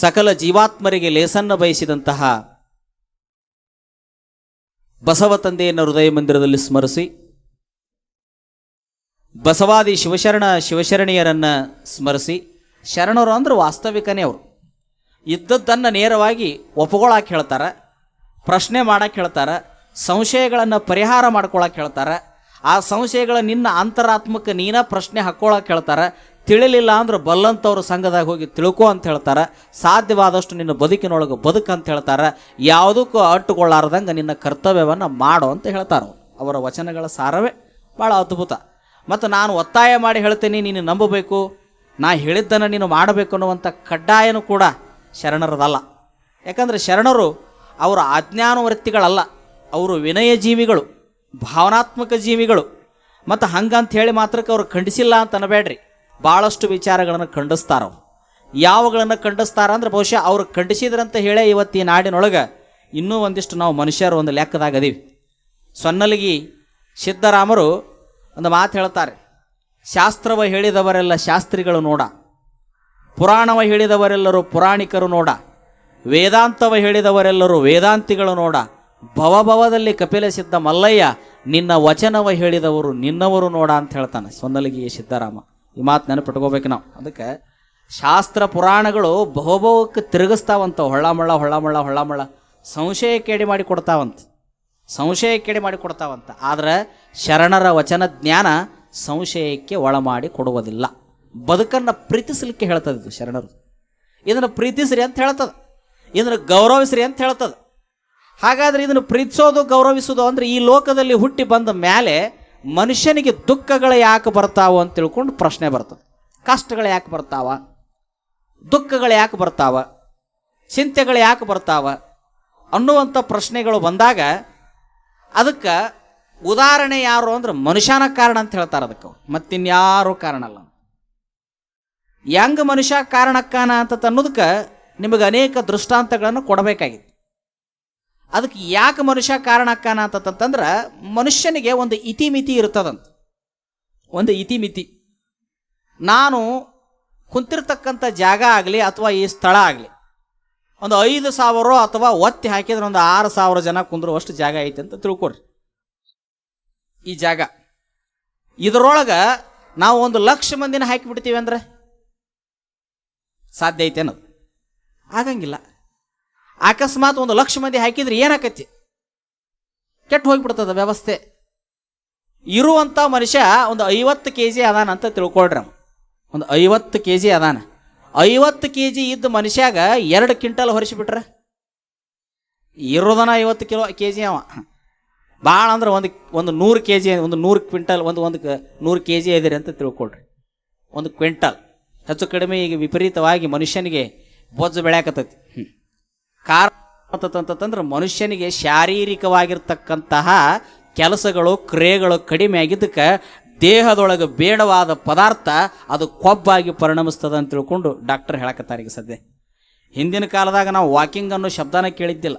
ಸಕಲ ಜೀವಾತ್ಮರಿಗೆ ಲೇಸನ್ನ ಬಯಸಿದಂತಹ ಬಸವ ತಂದೆಯನ್ನು ಹೃದಯ ಮಂದಿರದಲ್ಲಿ ಸ್ಮರಿಸಿ, ಬಸವಾದಿ ಶಿವಶರಣ ಶಿವಶರಣೀಯರನ್ನು ಸ್ಮರಿಸಿ, ಶರಣರು ಅಂದ್ರೆ ವಾಸ್ತವಿಕನೇ ಅವರು. ಇದ್ದದ್ದನ್ನು ನೇರವಾಗಿ ಒಪ್ಕೊಳಕ್ಕೆ ಹೇಳ್ತಾರೆ, ಪ್ರಶ್ನೆ ಮಾಡಕ್ಕೆ ಹೇಳ್ತಾರೆ, ಸಂಶಯಗಳನ್ನು ಪರಿಹಾರ ಮಾಡ್ಕೊಳಕ್ಕೆ ಹೇಳ್ತಾರೆ, ಆ ಸಂಶಯಗಳ ನಿನ್ನ ಅಂತರಾತ್ಮಕ್ಕೆ ನೀನ ಪ್ರಶ್ನೆ ಹಾಕ್ಕೊಳಕ್ಕೆ ಹೇಳ್ತಾರೆ ತಿಳಿಲಿಲ್ಲ ಅಂದ್ರೆ ಬಲ್ಲಂಥವ್ರ ಸಂಘದಾಗ ಹೋಗಿ ತಿಳ್ಕೊ ಅಂತ ಹೇಳ್ತಾರೆ. ಸಾಧ್ಯವಾದಷ್ಟು ನಿನ್ನ ಬದುಕಿನೊಳಗೆ ಬದುಕು ಅಂತ ಹೇಳ್ತಾರೆ. ಯಾವುದಕ್ಕೂ ಅಟ್ಟುಕೊಳ್ಳಾರ್ದಂಗೆ ನಿನ್ನ ಕರ್ತವ್ಯವನ್ನು ಮಾಡು ಅಂತ ಹೇಳ್ತಾರೆ ಅವರ. ವಚನಗಳ ಸಾರವೇ ಭಾಳ ಅದ್ಭುತ. ಮತ್ತು ನಾನು ಒತ್ತಾಯ ಮಾಡಿ ಹೇಳ್ತೀನಿ, ನೀನು ನಂಬಬೇಕು. ನಾ ಹೇಳಿದ್ದನ್ನು ನೀನು ಮಾಡಬೇಕು ಅನ್ನುವಂಥ ಕಡ್ಡಾಯನೂ ಕೂಡ ಶರಣರದಲ್ಲ. ಯಾಕಂದರೆ ಶರಣರು ಅವರು ಅಜ್ಞಾನವೃತ್ತಿಗಳಲ್ಲ ಅವರು ವಿನಯ ಜೀವಿಗಳು, ಭಾವನಾತ್ಮಕ ಜೀವಿಗಳು. ಮತ್ತು ಹಂಗಂತ ಹೇಳಿ ಮಾತ್ರಕ್ಕೆ ಅವರು ಖಂಡಿಸಿಲ್ಲ ಅಂತ ಅನ್ನಬೇಡ್ರಿ. ಭಾಳಷ್ಟು ವಿಚಾರಗಳನ್ನು ಖಂಡಿಸ್ತಾರವ್ರು ಯಾವಗಳನ್ನು ಖಂಡಿಸ್ತಾರ ಅಂದ್ರೆ ಬಹುಶಃ ಅವ್ರು ಖಂಡಿಸಿದ್ರಂತ ಹೇಳೇ ಇವತ್ತು ಈ ನಾಡಿನೊಳಗೆ ಇನ್ನೂ ಒಂದಿಷ್ಟು ನಾವು ಮನುಷ್ಯರು ಒಂದು ಲೆಕ್ಕದಾಗ ಅದೀವಿ ಸೊನ್ನಲಗಿ ಸಿದ್ದರಾಮರು ಒಂದು ಮಾತು ಹೇಳ್ತಾರೆ. ಶಾಸ್ತ್ರವ ಹೇಳಿದವರೆಲ್ಲ ಶಾಸ್ತ್ರಿಗಳು ನೋಡ. ಪುರಾಣವ ಹೇಳಿದವರೆಲ್ಲರೂ ಪುರಾಣಿಕರು ನೋಡ. ವೇದಾಂತವ ಹೇಳಿದವರೆಲ್ಲರೂ ವೇದಾಂತಿಗಳು ನೋಡ. ಭವಭವದಲ್ಲಿ ಕಪಿಲ ಸಿದ್ಧ ಮಲ್ಲಯ್ಯ ನಿನ್ನ ವಚನವ ಹೇಳಿದವರು ನಿನ್ನವರು ನೋಡ ಅಂತ ಹೇಳ್ತಾನೆ ಸೊನ್ನಲಗಿಯ ಸಿದ್ದರಾಮ. ಈ ಮಾತು ನೆನಪಿಟ್ಕೋಬೇಕು ನಾವು. ಅದಕ್ಕೆ ಶಾಸ್ತ್ರ ಪುರಾಣಗಳು ಬಹುಭವಕ್ಕೆ ತಿರುಗಿಸ್ತಾವಂತ. ಹೊಳ್ಳಮಳ್ಳ ಹೊಳ್ಳಮಳ್ಳ ಹೊಳ್ಳಮಳ್ಳ ಸಂಶಯ ಕೇಡಿ ಮಾಡಿ ಕೊಡ್ತಾವಂತ. ಸಂಶಯ ಕೇಡಿ ಮಾಡಿ ಕೊಡ್ತಾವಂತ. ಆದರೆ ಶರಣರ ವಚನ ಜ್ಞಾನ ಸಂಶಯಕ್ಕೆ ಒಳಮಾಡಿ ಕೊಡುವುದಿಲ್ಲ. ಬದುಕನ್ನು ಪ್ರೀತಿಸಲಿಕ್ಕೆ ಹೇಳ್ತದೆ ಇದು ಶರಣರು. ಇದನ್ನು ಪ್ರೀತಿಸ್ರಿ ಅಂತ ಹೇಳ್ತದೆ. ಇದನ್ನು ಗೌರವಿಸ್ರಿ ಅಂತ ಹೇಳ್ತದೆ. ಹಾಗಾದ್ರೆ ಇದನ್ನು ಪ್ರೀತಿಸೋದು, ಗೌರವಿಸೋದು ಅಂದ್ರೆ ಈ ಲೋಕದಲ್ಲಿ ಹುಟ್ಟಿ ಬಂದ ಮೇಲೆ ಮನುಷ್ಯನಿಗೆ ದುಃಖಗಳು ಯಾಕೆ ಬರ್ತಾವ ಅಂತ ತಿಳ್ಕೊಂಡು ಪ್ರಶ್ನೆ ಬರ್ತದೆ. ಕಷ್ಟಗಳು ಯಾಕೆ ಬರ್ತಾವ? ದುಃಖಗಳು ಯಾಕೆ ಬರ್ತಾವ? ಚಿಂತೆಗಳು ಯಾಕೆ ಬರ್ತಾವ? ಅನ್ನುವಂಥ ಪ್ರಶ್ನೆಗಳು ಬಂದಾಗ ಅದಕ್ಕೆ ಉದಾಹರಣೆ ಯಾರು ಅಂದ್ರೆ ಮನುಷ್ಯನ ಕಾರಣ ಅಂತ ಹೇಳ್ತಾರೆ ಅದಕ್ಕೆ. ಮತ್ತಿನ್ಯಾರು ಕಾರಣ ಅಲ್ಲ. ಹೆಂಗ್ ಮನುಷ್ಯ ಕಾರಣಕ್ಕಾನ ಅಂತ ಅನ್ನೋದಕ್ಕೆ ನಿಮಗೆ ಅನೇಕ ದೃಷ್ಟಾಂತಗಳನ್ನು ಕೊಡಬೇಕಾಗಿತ್ತು. ಅದಕ್ಕೆ ಯಾಕೆ ಮನುಷ್ಯ ಕಾರಣಕ್ಕಾನ ಅಂತಂತಂದ್ರೆ ಮನುಷ್ಯನಿಗೆ ಒಂದು ಇತಿಮಿತಿ ಇರ್ತದಂತ. ಒಂದು ಇತಿಮಿತಿ. ನಾನು ಕುಂತಿರ್ತಕ್ಕಂಥ ಜಾಗ ಆಗಲಿ ಅಥವಾ ಈ ಸ್ಥಳ ಆಗಲಿ, ಒಂದು ಐದು ಸಾವಿರ ಅಥವಾ ಒತ್ತಿ ಹಾಕಿದ್ರೆ ಒಂದು ಆರು ಸಾವಿರ ಜನ ಕುಂದ್ರುವಷ್ಟು ಜಾಗ ಐತೆ ಅಂತ ತಿಳ್ಕೊಡ್ರಿ ಈ ಜಾಗ. ಇದರೊಳಗೆ ನಾವು ಒಂದು ಲಕ್ಷ ಮಂದಿನ ಹಾಕಿಬಿಡ್ತೀವಿ ಅಂದ್ರೆ ಸಾಧ್ಯ ಐತೆ ಅನ್ನೋದು. ಆಗಂಗಿಲ್ಲ. ಅಕಸ್ಮಾತ್ ಒಂದು ಲಕ್ಷ ಮಂದಿ ಹಾಕಿದ್ರೆ ಏನಾಕತಿ? ಕೆಟ್ಟು ಹೋಗ್ಬಿಡ್ತದ ವ್ಯವಸ್ಥೆ. ಇರುವಂಥ ಮನುಷ್ಯ ಒಂದು ಐವತ್ತು ಕೆ ಜಿ ಅದಾನ ಅಂತ ತಿಳ್ಕೊಳ್ರಿ. ಒಂದು ಐವತ್ತು ಕೆ ಜಿ ಅದಾನ. ಐವತ್ತು ಕೆ ಜಿ ಇದ್ದ ಮನುಷ್ಯಾಗ ಎರಡು ಕ್ವಿಂಟಲ್ ಹೊರಿಸಿಬಿಟ್ರೆ? ಇರೋದನ ಐವತ್ತು ಕಿಲೋ ಕೆ ಜಿ ಅವ. ಭಾಳ ಅಂದ್ರೆ ಒಂದು ಒಂದು ನೂರು ಕೆ ಜಿ ಒಂದು ನೂರು ಕ್ವಿಂಟಲ್, ಒಂದು ಒಂದು ನೂರು ಕೆ ಜಿ ಇದ್ದೀರಿ ಅಂತ ತಿಳ್ಕೊಳ್ರಿ. ಒಂದು ಕ್ವಿಂಟಲ್. ಹೆಚ್ಚು ಕಡಿಮೆ ಈಗ ವಿಪರೀತವಾಗಿ ಮನುಷ್ಯನಿಗೆ ಬೊಜ್ಜು ಬೆಳ್ಯಾಕತ್ತೈತಿ. ಕಾರಣ ಮನುಷ್ಯನಿಗೆ ಶಾರೀರಿಕವಾಗಿರ್ತಕ್ಕಂತಹ ಕೆಲಸಗಳು, ಕ್ರಿಯೆಗಳು ಕಡಿಮೆ ಆಗಿದ್ದಕ್ಕೆ ದೇಹದೊಳಗೆ ಬೇಡವಾದ ಪದಾರ್ಥ ಅದು ಕೊಬ್ಬಾಗಿ ಪರಿಣಮಿಸ್ತದೆ ಅಂತ ತಿಳ್ಕೊಂಡು ಡಾಕ್ಟರ್ ಹೇಳಕತ್ತಾರೆ ಈಗ ಸದ್ಯ. ಹಿಂದಿನ ಕಾಲದಾಗ ನಾವು ವಾಕಿಂಗ್ ಅನ್ನೋ ಶಬ್ದನ ಕೇಳಿದ್ದಿಲ್ಲ.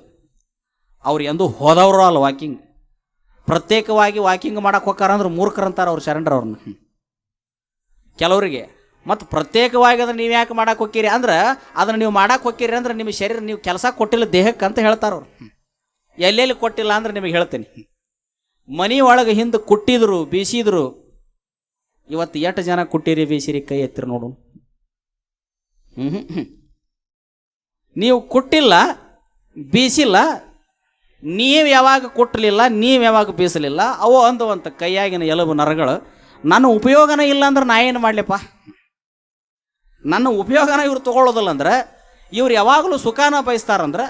ಅವ್ರು ಎಂದೂ ಹೋದವರು ಅಲ್ಲ ವಾಕಿಂಗ್. ಪ್ರತ್ಯೇಕವಾಗಿ ವಾಕಿಂಗ್ ಮಾಡಕ್ಕೆ ಹೋಗಾರ ಅಂದ್ರೆ ಮೂರ್ಖರಂತಾರೆ ಅವ್ರು ಶರಣರವ್ರನ್ನ ಕೆಲವರಿಗೆ ಮತ್ತು ಪ್ರತ್ಯೇಕವಾಗಿ ಅದನ್ನು ನೀವು ಯಾಕೆ ಮಾಡಕ್ಕೆ ಹೋಗ್ತೀರಿ ಅಂದ್ರೆ ಅದನ್ನು ನೀವು ಮಾಡಕ್ಕೆ ಹೋಗ್ತೀರಿ ಅಂದ್ರೆ ನಿಮ್ಮ ಶರೀರ ನೀವು ಕೆಲಸ ಕೊಟ್ಟಿಲ್ಲ ದೇಹಕ್ಕೆ ಅಂತ ಹೇಳ್ತಾರೆ ಅವ್ರು. ಎಲ್ಲೆಲ್ಲಿ ಕೊಟ್ಟಿಲ್ಲ ಅಂದ್ರೆ ನಿಮಗೆ ಹೇಳ್ತೀನಿ. ಮನೆ ಒಳಗೆ ಹಿಂದೆ ಕುಟ್ಟಿದ್ರು, ಬೀಸಿದ್ರು. ಇವತ್ತು ಎಷ್ಟು ಜನ ಕುಟ್ಟಿರಿ ಬೀಸಿರಿ ಕೈ ಎತ್ತಿರಿ ನೋಡು. ನೀವು ಕೊಟ್ಟಿಲ್ಲ, ಬೀಸಿಲ್ಲ, ನೀವು ಯಾವಾಗ ಕೊಟ್ಟಲಿಲ್ಲ ನೀವು ಯಾವಾಗ ಬೀಸಲಿಲ್ಲ, ಅವು ಅಂದವಂತ ಕೈಯಾಗಿನ ಎಲುಬು ನರಗಳು. ನನ್ನ ಉಪಯೋಗನೇ ಇಲ್ಲ ಅಂದ್ರೆ ನಾ ಏನು ಮಾಡಲಿಪ್ಪ? ನನ್ನ ಉಪಯೋಗನ ಇವ್ರು ತೊಗೊಳ್ಳೋದಿಲ್ಲ ಅಂದ್ರೆ, ಇವ್ರು ಯಾವಾಗಲೂ ಸುಖಾನ ಬಯಸ್ತಾರಂದ್ರೆ,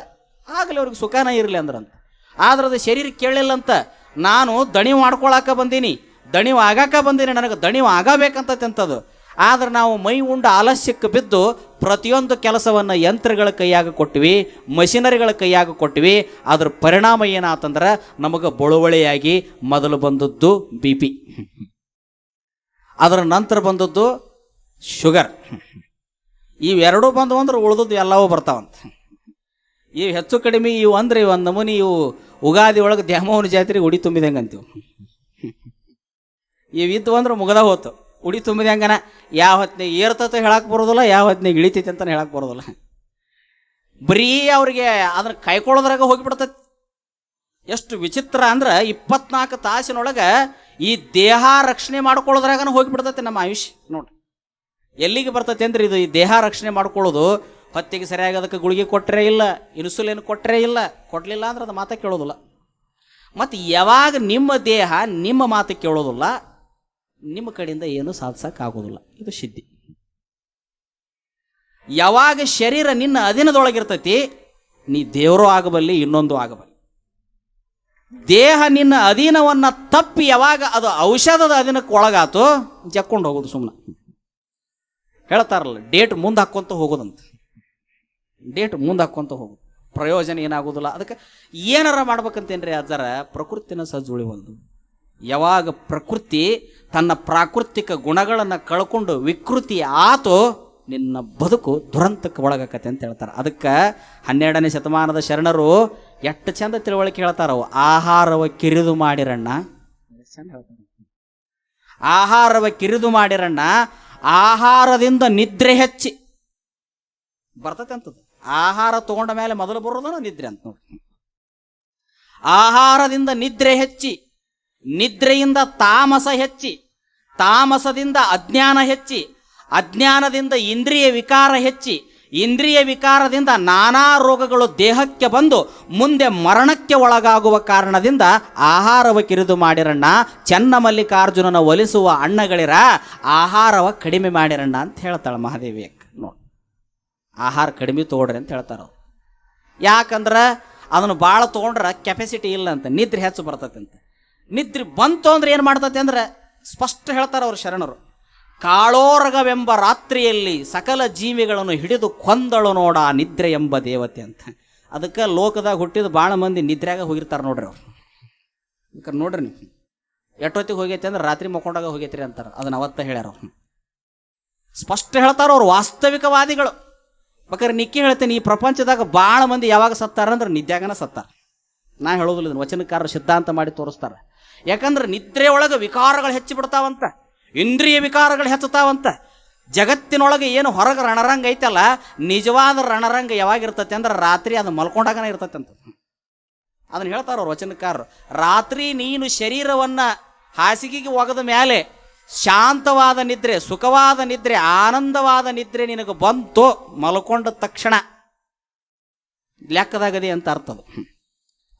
ಆಗಲಿ ಅವ್ರಿಗೆ ಸುಖಾನ ಇರಲಿ ಅಂದ್ರಂತ. ಆದ್ರೆ ಅದು ಶರೀರ ಕೇಳಿಲ್ಲ ಅಂತ ನಾನು ದಣಿವು ಮಾಡ್ಕೊಳಕ ಬಂದೀನಿ, ದಣಿವು ಆಗಾಕ ಬಂದೀನಿ, ನನಗೆ ದಣಿವು ಆಗಬೇಕಂತ ತಿಂತದು ಆದ್ರೆ ನಾವು ಮೈ ಉಂಡ ಆಲಸ್ಯಕ್ಕೆ ಬಿದ್ದು ಪ್ರತಿಯೊಂದು ಕೆಲಸವನ್ನು ಯಂತ್ರಗಳ ಕೈಯಾಗ ಕೊಟ್ಟಿವಿ ಮಷಿನರಿಗಳ ಕೈಯಾಗ ಕೊಟ್ಟಿವಿ ಅದ್ರ ಪರಿಣಾಮ ಏನಾತಂದ್ರೆ ನಮಗೆ ಬಳುವಳಿಯಾಗಿ ಮೊದಲು ಬಂದದ್ದು ಬಿ ಪಿ. ಅದರ ನಂತರ ಬಂದದ್ದು ಶುಗರ್. ಇವೆರಡೂ ಬಂದವು ಅಂದ್ರೆ ಉಳಿದದ್ದು ಎಲ್ಲವೂ ಬರ್ತಾವಂತ. ಇವು ಹೆಚ್ಚು ಕಡಿಮೆ ಇವು ಅಂದ್ರೆ ಒಂದು ನಮೂನಿ ಇವು ಉಗಾದಿ ಒಳಗೆ ದ್ಯಾಮೋಹನ ಜಾತ್ರೆಗೆ ಉಡಿ ತುಂಬಿದಂಗೆ ಅಂತೀವಿ ಇವು ಅಂದ್ರೆ ಮುಗದ ಹೋತು. ಉಡಿ ತುಂಬಿದಂಗನ ಯಾವ ಹೊತ್ತಿನಾಗ ಏರ್ತತ ಹೇಳಕ್ಕೆ ಬರೋದಿಲ್ಲ, ಯಾವ ಹೊತ್ತಿನಾಗ ಇಳಿತೈತೆ ಅಂತ ಹೇಳಕ್ಕೆ ಬರೋದಿಲ್ಲ. ಬರೀ ಅವ್ರಿಗೆ ಅದನ್ನ ಕೈಕೊಳ್ಳೋದ್ರಾಗ ಹೋಗಿಬಿಡ್ತೈತಿ. ಎಷ್ಟು ವಿಚಿತ್ರ ಅಂದ್ರೆ ಇಪ್ಪತ್ನಾಲ್ಕು ತಾಸಿನೊಳಗೆ ಈ ದೇಹ ರಕ್ಷಣೆ ಮಾಡ್ಕೊಳ್ಳೋದ್ರಾಗನ ಹೋಗಿಬಿಡ್ತೈತಿ ನಮ್ಮ ಆಯುಷ್. ನೋಡ್ರಿ. ಎಲ್ಲಿಗೆ ಬರ್ತೈತೆ ಅಂದ್ರೆ ಇದು ಈ ದೇಹ ರಕ್ಷಣೆ ಮಾಡ್ಕೊಳ್ಳೋದು. ಹೊತ್ತಿಗೆ ಸರಿಯಾಗಿ ಅದಕ್ಕೆ ಗುಳಿಗೆ ಕೊಟ್ಟರೆ ಇಲ್ಲ, ಇನ್ಸುಲಿನ್ ಕೊಟ್ಟರೆ ಇಲ್ಲ, ಕೊಡಲಿಲ್ಲ ಅಂದ್ರೆ ಅದು ಮಾತ ಕೇಳೋದಿಲ್ಲ. ಮತ್ತು ಯಾವಾಗ ನಿಮ್ಮ ದೇಹ ನಿಮ್ಮ ಮಾತು ಕೇಳೋದಿಲ್ಲ, ನಿಮ್ಮ ಕಡೆಯಿಂದ ಏನು ಸಾಧಿಸೋಕ್ಕಾಗೋದಿಲ್ಲ. ಇದು ಸಿದ್ಧಿ. ಯಾವಾಗ ಶರೀರ ನಿನ್ನ ಅಧೀನದೊಳಗಿರ್ತೈತಿ, ನೀ ದೇವರು ಆಗಬಲ್ಲಿ, ಇನ್ನೊಂದು ಆಗಬಲ್ಲಿ. ದೇಹ ನಿನ್ನ ಅಧೀನವನ್ನ ತಪ್ಪಿ ಯಾವಾಗ ಅದು ಔಷಧದ ಅಧೀನಕ್ಕೆ ಒಳಗಾತು ಜಕ್ಕೊಂಡು ಹೋಗೋದು ಸುಮ್ಮನೆ ಹೇಳ್ತಾರಲ್ಲ ಡೇಟ್ ಮುಂದೆ ಹಾಕ್ಕೊಂತ ಹೋಗೋದಂತ. ಡೇಟ್ ಮುಂದೆ ಹಾಕ್ಕೊಂತ ಹೋಗೋದು. ಪ್ರಯೋಜನ ಏನಾಗೋದಿಲ್ಲ. ಅದಕ್ಕೆ ಏನಾರ ಮಾಡ್ಬೇಕಂತೇನ್ರಿ ಅದರ ಪ್ರಕೃತಿನ ಸಜ್ಜುಳಿವಲ್ದು ಯಾವಾಗ ಪ್ರಕೃತಿ ತನ್ನ ಪ್ರಾಕೃತಿಕ ಗುಣಗಳನ್ನು ಕಳ್ಕೊಂಡು ವಿಕೃತಿ ಆತೋ ನಿನ್ನ ಬದುಕು ದುರಂತಕ್ಕೆ ಒಳಗಾಕತ್ತೆ ಅಂತ ಹೇಳ್ತಾರೆ. ಅದಕ್ಕೆ ಹನ್ನೆರಡನೇ ಶತಮಾನದ ಶರಣರು ಎಷ್ಟು ಚಂದ ತಿಳುವಳಿಕೆ ಹೇಳ್ತಾರವು ಆಹಾರವ ಕಿರಿದು ಮಾಡಿರಣ್ಣ. ಚಂದ ಹೇಳ್ತಾರೆ. ಆಹಾರವ ಕಿರಿದು ಮಾಡಿರಣ್ಣ ಆಹಾರದಿಂದ ನಿದ್ರೆ ಹೆಚ್ಚಿ. ಬರ್ತತೆ ಅಂತದ್ದು. ಆಹಾರ ತಗೊಂಡ ಮೇಲೆ ಮೊದಲು ಬರೋದನ ನಿದ್ರೆ ಅಂತ ನೋಡಿ. ಆಹಾರದಿಂದ ನಿದ್ರೆ ಹೆಚ್ಚಿ, ನಿದ್ರೆಯಿಂದ ತಾಮಸ ಹೆಚ್ಚಿ, ತಾಮಸದಿಂದ ಅಜ್ಞಾನ ಹೆಚ್ಚಿ, ಅಜ್ಞಾನದಿಂದ ಇಂದ್ರಿಯ ವಿಕಾರ ಹೆಚ್ಚಿ ಇಂದ್ರಿಯ ವಿಕಾರದಿಂದ ನಾನಾ ರೋಗಗಳು ದೇಹಕ್ಕೆ ಬಂದು ಮುಂದೆ ಮರಣಕ್ಕೆ ಒಳಗಾಗುವ ಕಾರಣದಿಂದ ಆಹಾರವ ಕಿರಿದು ಮಾಡಿರಣ್ಣ ಚೆನ್ನಮಲ್ಲಿಕಾರ್ಜುನನ ಒಲಿಸುವ ಅಣ್ಣಗಳಿರ ಆಹಾರವ ಕಡಿಮೆ ಮಾಡಿರಣ್ಣ ಅಂತ ಹೇಳ್ತಾಳೆ ಮಹಾದೇವಿ. ನೋಡಿ, ಆಹಾರ ಕಡಿಮೆ ತೋಡ್ರಿ ಅಂತ ಹೇಳ್ತಾರ ಯಾಕಂದ್ರೆ ಅದನ್ನು ಭಾಳ ತೊಗೊಂಡ್ರೆ ಕೆಪಾಸಿಟಿ ಇಲ್ಲ ಅಂತ, ನಿದ್ರೆ ಹೆಚ್ಚು ಬರ್ತೈತೆ ಅಂತ. ನಿದ್ರೆ ಬಂತು ಅಂದ್ರೆ ಏನು ಮಾಡ್ತೈತೆ ಅಂದ್ರೆ ಸ್ಪಷ್ಟ ಹೇಳ್ತಾರೆ ಅವ್ರು ಶರಣರು. ಕಾಳೋರಗವೆಂಬ ರಾತ್ರಿಯಲ್ಲಿ ಸಕಲ ಜೀವಿಗಳನ್ನು ಹಿಡಿದು ಕೊಂದಳು ನೋಡ ನಿದ್ರೆ ಎಂಬ ದೇವತೆ ಅಂತ. ಅದಕ್ಕೆ ಲೋಕದಾಗ ಹುಟ್ಟಿದ ಭಾಳ ಮಂದಿ ನಿದ್ರೆಯಾಗ ಹೋಗಿರ್ತಾರೆ ನೋಡ್ರಿ ಅವ್ರು. ಯಾಕಂದ್ರೆ ನೋಡ್ರಿ ನೀವು. ಎಷ್ಟೊತ್ತಿಗೆ ಹೋಗೈತೆ ಅಂದ್ರೆ ರಾತ್ರಿ ಮಕ್ಕೊಂಡಾಗ ಹೋಗೈತ್ರಿ ಅಂತಾರೆ. ಅದನ್ನ ಅವತ್ತ ಹೇಳ್ಯಾರ ಸ್ಪಷ್ಟ ಹೇಳ್ತಾರ ಅವ್ರು ವಾಸ್ತವಿಕವಾದಿಗಳು. ಬೇಕಾದ್ರೆ ನಿಕ್ಕಿ ಹೇಳ್ತೇನೆ, ಈ ಪ್ರಪಂಚದಾಗ ಭಾಳ ಮಂದಿ ಯಾವಾಗ ಸತ್ತಾರ ಅಂದ್ರೆ ನಿದ್ಯಾಗನ ಸತ್ತಾರ. ನಾ ಹೇಳೋದಿಲ್ಲ ವಚನಕಾರರು ಸಿದ್ಧಾಂತ ಮಾಡಿ ತೋರಿಸ್ತಾರೆ. ಯಾಕಂದ್ರೆ ನಿದ್ರೆ ಒಳಗೆ ವಿಕಾರಗಳು ಹೆಚ್ಚಿ ಬಿಡ್ತಾವಂತ ಇಂದ್ರಿಯ ವಿಕಾರಗಳು ಹೆಚ್ಚುತ್ತಾವಂತ. ಜಗತ್ತಿನೊಳಗೆ ಏನು ಹೊರಗೆ ರಣರಂಗ ಐತಲ್ಲ, ನಿಜವಾದ ರಣರಂಗ ಯಾವಾಗ ಇರ್ತೈತೆ ಅಂದ್ರೆ ರಾತ್ರಿ ಅದು ಮಲ್ಕೊಂಡಾಗನೇ ಇರ್ತೈತೆ ಅಂತ ಅದನ್ನು ಹೇಳ್ತಾರ ಅವ್ರು ವಚನಕಾರರು. ರಾತ್ರಿ ನೀನು ಶರೀರವನ್ನು ಹಾಸಿಗೆಗೆ ಒಗೆದ ಮೇಲೆ ಶಾಂತವಾದ ನಿದ್ರೆ, ಸುಖವಾದ ನಿದ್ರೆ, ಆನಂದವಾದ ನಿದ್ರೆ ನಿನಗೆ ಬಂತು, ಮಲ್ಕೊಂಡ ತಕ್ಷಣ. ಲೆಕ್ಕದಾಗದೆ ಅಂತ ಅರ್ಥದು